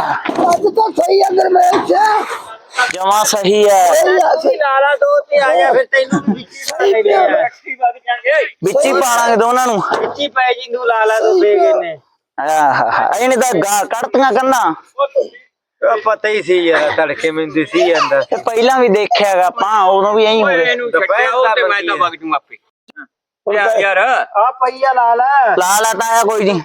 ਤਾਂ ਸਹੀ ਆ ਗਰਮੇਲ ਸਿਆ। ਜਮਾ ਸਹੀ ਹੈ ਸਹੀ ਆ ਸਹੀ। ਲਾਲਾ ਦੋ ਤੇ ਆ ਜਾ ਫਿਰ ਤੈਨੂੰ ਸਹੀ ਪਿਆ ਵਿੱਚ ਹੀ ਪਾਲਾਂਗੇ ਦੋਨਾਂ ਨੂੰ। ਵਿੱਚੀ ਪੈ ਜੀ ਨੂੰ ਲਾਲਾ ਦੋ ਗਏ ਨੇ ਆਹ ਇਹਨੇ ਤਾਂ ਗਾ ਕੱਢਤੀਆਂ ਕੰਨਾਂ। ਉਹ ਪਤਾ ਹੀ ਸੀ ਯਾਰ ਤੜਕੇ ਮੈਨੂੰ ਦਿਸੀ ਜਾਂਦਾ। ਤੇ ਪਹਿਲਾਂ ਵੀ ਦੇਖਿਆਗਾ ਆਪਾਂ ਉਦੋਂ ਵੀ ਐਂ ਹੀ ਹੋਵੇ ਤੇ ਮੈਂ ਤਾਂ ਵਗ ਜੂ ਆਪੇ। ਯਾਰ ਆ ਪਈਆ ਲਾਲਾ। ਲਾ ਲਾ ਤਾਇਆ ਕੋਈ ਨਹੀਂ।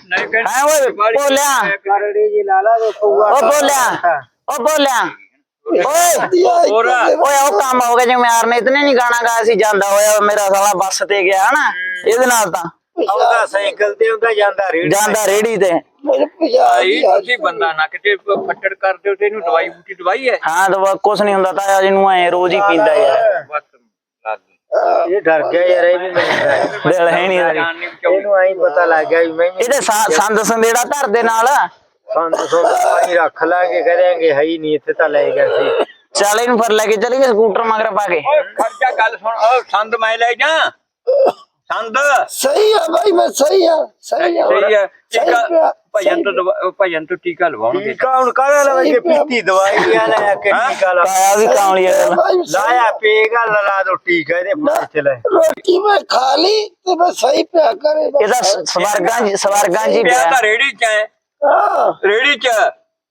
ਹੈ ਓਏ ਬੋਲਿਆ। ਕਰੜੇ ਜੀ ਲਾਲਾ ਦੋ ਪਊਆ ਓ ਬੋਲਿਆ। ਓ ਬੋਲਿਆ। ਓਏ। ਹੋਰ। ਓਏ ਉਹ ਕੰਮ ਹੋ ਗਿਆ ਜਿਵੇਂ ਯਾਰ ਨੇ ਇਤਨੇ ਨਹੀਂ ਗਾਣਾ ਗਾਇਆ ਸੀ ਜਾਂਦਾ ਹੋਇਆ ਮੇਰਾ ਸਾਲਾ ਬੱਸ ਤੇ ਗਿਆ ਹਨਾ। ਇਹਦੇ ਨਾਲ ਤਾਂ। ਆਉਂਦਾ ਸਾਈਕਲ ਤੇ ਹੁੰਦਾ ਜਾਂਦਾ ਰੇੜੀ ਜਾਂਦਾ ਰੇੜੀ ਤੇ। ਤੁਸੀਂ ਬੰਦਾ ਨਾ ਕਿਤੇ ਫੱਟੜ ਕਰਦੇ ਹੋ ਤੇ ਇਹਨੂੰ ਦਵਾਈ ਬੂਟੀ ਦਵਾਈ ਹੈ? ਹਾਂ ਤਾਂ ਕੁਛ ਨਹੀਂ ਹੁੰਦਾ ਤਾਇਆ ਜਿਹਨੂੰ ਐ ਰੋਜ਼ ਹੀ ਪੀਂਦਾ ਯਾਰ। ਬਸ ਲੱਗ ਇਹ ਡਰ ਗਿਆ ਯਾਰ ਇਹ ਵੀ ਮੈਨੂੰ ਦਿਲ ਹੈ ਨਹੀਂ ਇਹਦਾ। ਜਾਨ ਨਹੀਂ ਬਚਾਉਣੀ ਇਹਨੂੰ ਆਈ ਪਤਾ ਲੱਗ ਗਿਆ ਵੀ ਮੈਂ ਵੀ ਇਹਦੇ ਸਾ- ਸੰਦ ਸੰਦੇੜਾ ਧਰ ਦੇ ਨਾਲ। ਸੰਦ ਸੁੰਦ ਪਾਣੀ ਰੱਖ ਲਾਂਗੇ ਕਰਾਂਗੇ ਹੈ ਹੀ ਨਹੀਂ ਇੱਥੇ ਤਾਂ ਲੈ ਗਿਆ ਸੀ। ਚੱਲ ਇਹਨੂੰ ਫਿਰ ਲੈ ਕੇ ਚਲੀਏ ਸਕੂਟਰ ਮਗਰ ਪਾ ਕੇ। ਓਏ ਖਰਚਾ ਗੱਲ ਸੁਣ। ਓ ਸੰਦ ਮੈਂ ਲੈ ਜਾ। ਸੰਦ ਸਹੀ ਆ ਭਾਈ ਮੈਂ ਸਹੀ ਆ ਸਹੀ ਆ। ਸਹੀ ਹੈ ਸਹੀ ਟੀਕਾ ਭਜਨ ਤੋਂ ਭਜਨ ਤੋਂ ਟੀਕਾ ਲਵਾਉਣਗੇ ਟੀਕਾ ਹੁਣ ਕਾਹਦਾ ਲਵਾਂਗੇ ਪੀਤੀ ਦਵਾਈ ਲਿਆ ਲਾਇਆ ਕਿ ਟੀਕਾ ਲਾ। ਤਾਇਆ ਵੀ ਕਾਮਲੀ ਆ। ਗੱਲ ਭਾਈ, ਸਹੀ ਲਾਇਆ ਪੇਗਾ ਲਾ ਦੋ ਟੀਕਾ ਇਹਦੇ ਚ ਲੈ। ਰੋਟੀ ਮੈਂ ਖਾ ਲਈ ਤੇ ਮੈਂ ਸਹੀ ਪਿਆ ਕਰੇ। ਇਹਦਾ ਸਵਰਗਾਂ ਚ ਸਵਰਗਾਂ ਹੀ ਪਿਆ ਤਾਂ ਰੇੜੀ ਚ ਹੈ। ਹਾਂ। ਰੇੜੀ ਚ।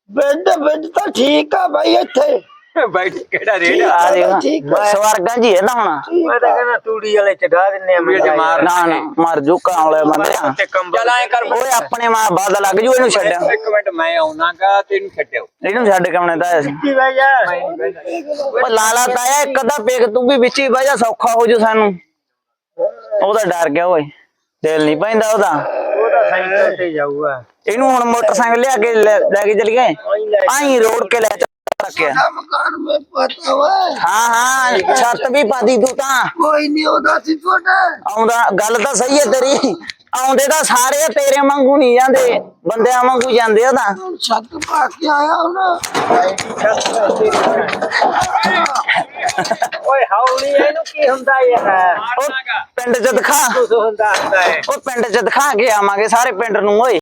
ਬੈੱਡ ਬੈੱਡ ਤਾਂ ਠੀਕ ਆ ਬਾਈ ਇੱਥੇ। ਬੈਠ ਕਿਹੜਾ ਰੇਡ ਆ? ਦੇਖ ਠੀਕ ਆ। ਸਵਰਗਾਂ ਜੀ ਹੈ ਨਾ ਹੁਣ। ਮੈਂ ਤਾਂ ਕਹਿੰਦਾ ਤੂੜੀ ਵਾਲੇ ਚੜਾ ਦਿੰਨੇ ਆ ਵੀ ਅੱਜ ਮਾਰ ਨਾ ਨਾ ਮਰ ਜੂ ਕਾਂ ਵਾਲੇ ਬੰਦੇ ਆ। ਤੇ ਕੰਬਲ ਚੱਲ ਐ ਕਰ ਓਏ ਆਪਣੇ ਮਾਂ ਬਾਦ ਲੱਗ ਜੂ ਇਹਨੂੰ ਛੱਡ ਇੱਕ ਮਿੰਟ ਮੈਂ ਆਉਣਾਗਾ ਤੈਨੂੰ ਛੱਡਿਓ। ਇਹਨੂੰ ਛੱਡ ਕੇ ਆਉਣੇ ਤਾਂ ਅਸੀਂ ਕੀ ਬਈ ਯਾਰ ਓ ਲਾਲਾ ਤਾਇਆ ਇੱਕ ਅੱਧਾ ਪੇਕ ਤੂੰ ਵੀ ਵਿੱਚ ਹੀ ਬਹਿ ਜਾ ਸੌਖਾ ਹੋ ਜੂ ਸਾਨੂੰ। ਉਹਦਾ ਡਰ ਗਿਆ ਓਏ। ਦਿਲ ਨਹੀਂ ਪੈਂਦਾ ਉਹਦਾ। ਉਹਦਾ ਸਾਈਕਲ ਤੇ ਜਾਊਗਾ। ਇਹਨੂੰ ਹੁਣ ਮੋਟਰਸਾਈਕਲ ਲਿਆ ਕੇ ਲੈ ਲੈ ਕੇ ਚਲੀ ਗਏ ਆਈ ਰੋਡ ਕੇ ਲੈ ਚੱਲ। ਕੇ ਨਾ ਮਕਾਨ ਮੇ ਪਤਾ ਵਾ। ਹਾਂ ਹਾਂ ਛੱਤ ਵੀ ਪਾਦੀ ਤੂੰ ਤਾਂ। ਕੋਈ ਨਹੀਂ ਉਹਦਾ ਸੀ ਛੋਟਾ ਆਉਂਦਾ ਗੱਲ ਤਾਂ ਸਹੀ ਹੈ ਤੇਰੀ। ਆਉਂਦੇ ਤਾਂ ਸਾਰੇ ਤੇਰੇ ਵਾਂਗੂ ਨਹੀਂ ਜਾਂਦੇ। ਬੰਦਿਆਂ ਵਾਂਗੂ ਜਾਂਦੇ ਆ ਤਾਂ। ਛੱਤ ਪਾ ਕੇ ਆਇਆ ਹੁਣ। ਓਏ ਹੌਲੀ ਇਹਨੂੰ ਕੀ ਹੁੰਦਾ ਯਾਰ? ਉਹ ਪਿੰਡ ਚ ਦਿਖਾ। ਹੁੰਦਾ ਹੁੰਦਾ ਹੈ ਉਹ ਪਿੰਡ ਚ ਦਿਖਾ ਕੇ ਆਵਾਂਗੇ ਸਾਰੇ ਪਿੰਡ ਨੂੰ ਓਏ।